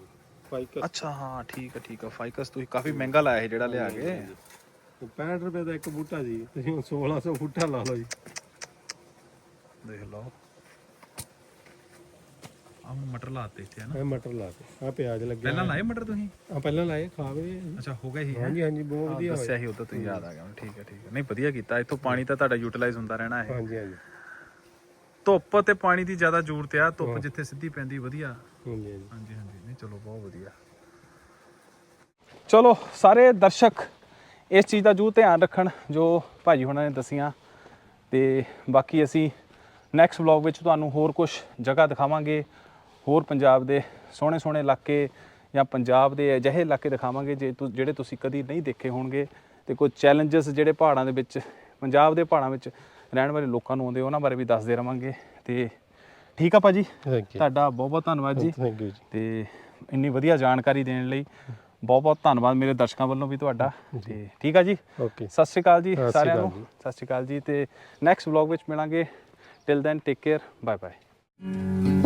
ਫਾਈਕਸ ਅੱਛਾ ਹਾਂ ਠੀਕ ਹੈ ਠੀਕ ਹੈ ਫਾਈਕਸ ਤੁਸੀਂ ਕਾਫੀ ਮਹਿੰਗਾ ਲਾਇਆ ਹੈ ਜਿਹੜਾ ਲਿਆ ਕੇ। 65 ਰੁਪਏ ਦਾ ਇੱਕ ਬੂਟਾ ਜੀ। ਤੁਸੀਂ ਹੁਣ 1600 ਬੂਟਾ ਲਾ ਲਓ ਜੀ। ਦੇਖ ਲਓ। ਆ ਮਟਰ ਲਾਤੇ ਇੱਥੇ ਹਨਾ? ਇਹ ਮਟਰ ਲਾ ਕੇ ਆ ਪਿਆਜ਼ ਲੱਗਿਆ ਪਹਿਲਾਂ ਲਾਏ ਮਟਰ ਤੁਸੀਂ? ਆ ਪਹਿਲਾਂ ਲਾਏ ਖਾਵੇ ਅੱਛਾ ਹੋ ਗਿਆ ਹੀ ਹੈ? ਹਾਂਜੀ ਹਾਂਜੀ ਬਹੁਤ ਵਧੀਆ ਦੱਸਿਆ ਸੀ ਉਦੋਂ ਤੁਸੀਂ ਯਾਦ ਆ ਗਿਆ ਮੈਨੂੰ ਠੀਕ ਹੈ ਠੀਕ ਹੈ। ਨਹੀਂ ਵਧੀਆ ਕੀਤਾ। ਇੱਥੋਂ ਪਾਣੀ ਤਾਂ ਤੁਹਾਡਾ ਯੂਟਿਲਾਈਜ਼ ਹੁੰਦਾ ਰਹਿਣਾ ਹੈ ਹਾਂਜੀ ਹਾਂਜੀ। ਧੁੱਪ ਤੇ ਪਾਣੀ ਦੀ ਜ਼ਿਆਦਾ ਜ਼ਰੂਰਤ ਆ ਧੁੱਪ ਜਿੱਥੇ ਸਿੱਧੀ ਪੈਂਦੀ ਵਧੀਆ। ਹਾਂਜੀ ਹਾਂਜੀ। ਹਾਂਜੀ ਹਾਂਜੀ। ਨਹੀਂ ਚਲੋ ਬਹੁਤ ਵਧੀਆ। ਚਲੋ ਸਾਰੇ ਦਰਸ਼ਕ ਇਸ ਚੀਜ਼ ਦਾ ਜੂ ਧਿਆਨ ਰੱਖਣ ਜੋ ਭਾਜੀ ਹੁਣਾਂ ਨੇ ਦਸੀਆਂ। ਤੇ ਬਾਕੀ ਅਸੀਂ ਨੈਕਸਟ ਵਲੌਗ ਵਿੱਚ ਤੁਹਾਨੂੰ ਹੋਰ ਕੁਝ ਜਗ੍ਹਾ ਦਿਖਾਵਾਂਗੇ। ਹੋਰ ਪੰਜਾਬ ਦੇ ਸੋਹਣੇ ਸੋਹਣੇ ਇਲਾਕੇ ਜਾਂ ਪੰਜਾਬ ਦੇ ਅਜਿਹੇ ਇਲਾਕੇ ਦਿਖਾਵਾਂਗੇ ਜੇ ਤੁ- ਜਿਹੜੇ ਤੁਸੀਂ ਕਦੀ ਨਹੀਂ ਦੇਖੇ ਹੋਣਗੇ ਤੇ ਕੋਈ ਚੈਲੰਜਸ ਜਿਹੜੇ ਪਹਾੜਾਂ ਦੇ ਵਿੱਚ ਪੰਜਾਬ ਦੇ ਪਹਾੜਾਂ ਵਿੱਚ ਰਹਿਣ ਵਾਲੇ ਲੋਕਾਂ ਨੂੰ ਆਉਂਦੇ ਉਹਨਾਂ ਬਾਰੇ ਵੀ ਦੱਸਦੇ ਰਵਾਂਗੇ। ਤੇ ਠੀਕ ਆ ਭਾਜੀ? ਥੈਂਕ ਯੂ ਤੁਹਾਡਾ ਬਹੁਤ ਬਹੁਤ ਧੰਨਵਾਦ ਜੀ। ਥੈਂਕ ਯੂ ਜੀ। ਤੇ ਇੰਨੀ ਵਧੀਆ ਜਾਣਕਾਰੀ ਦੇਣ ਲਈ ਬਹੁਤ ਬਹੁਤ ਧੰਨਵਾਦ ਮੇਰੇ ਦਰਸ਼ਕਾਂ ਵੱਲੋਂ ਵੀ ਤੁਹਾਡਾ। ਤੇ ਠੀਕ ਆ ਜੀ। ਓਕੇ ਸਤਿ ਸ਼੍ਰੀ ਅਕਾਲ ਜੀ ਸਤਿ ਸ਼੍ਰੀ ਸਾਰਿਆਂ ਅਕਾਲ ਨੂੰ। ਜੀ। ਸਤਿ ਸ਼੍ਰੀ ਅਕਾਲ ਜੀ। ਤੇ ਨੈਕਸਟ ਵਲੌਗ ਵਿੱਚ ਮਿਲਾਂਗੇ। Till then take care bye bye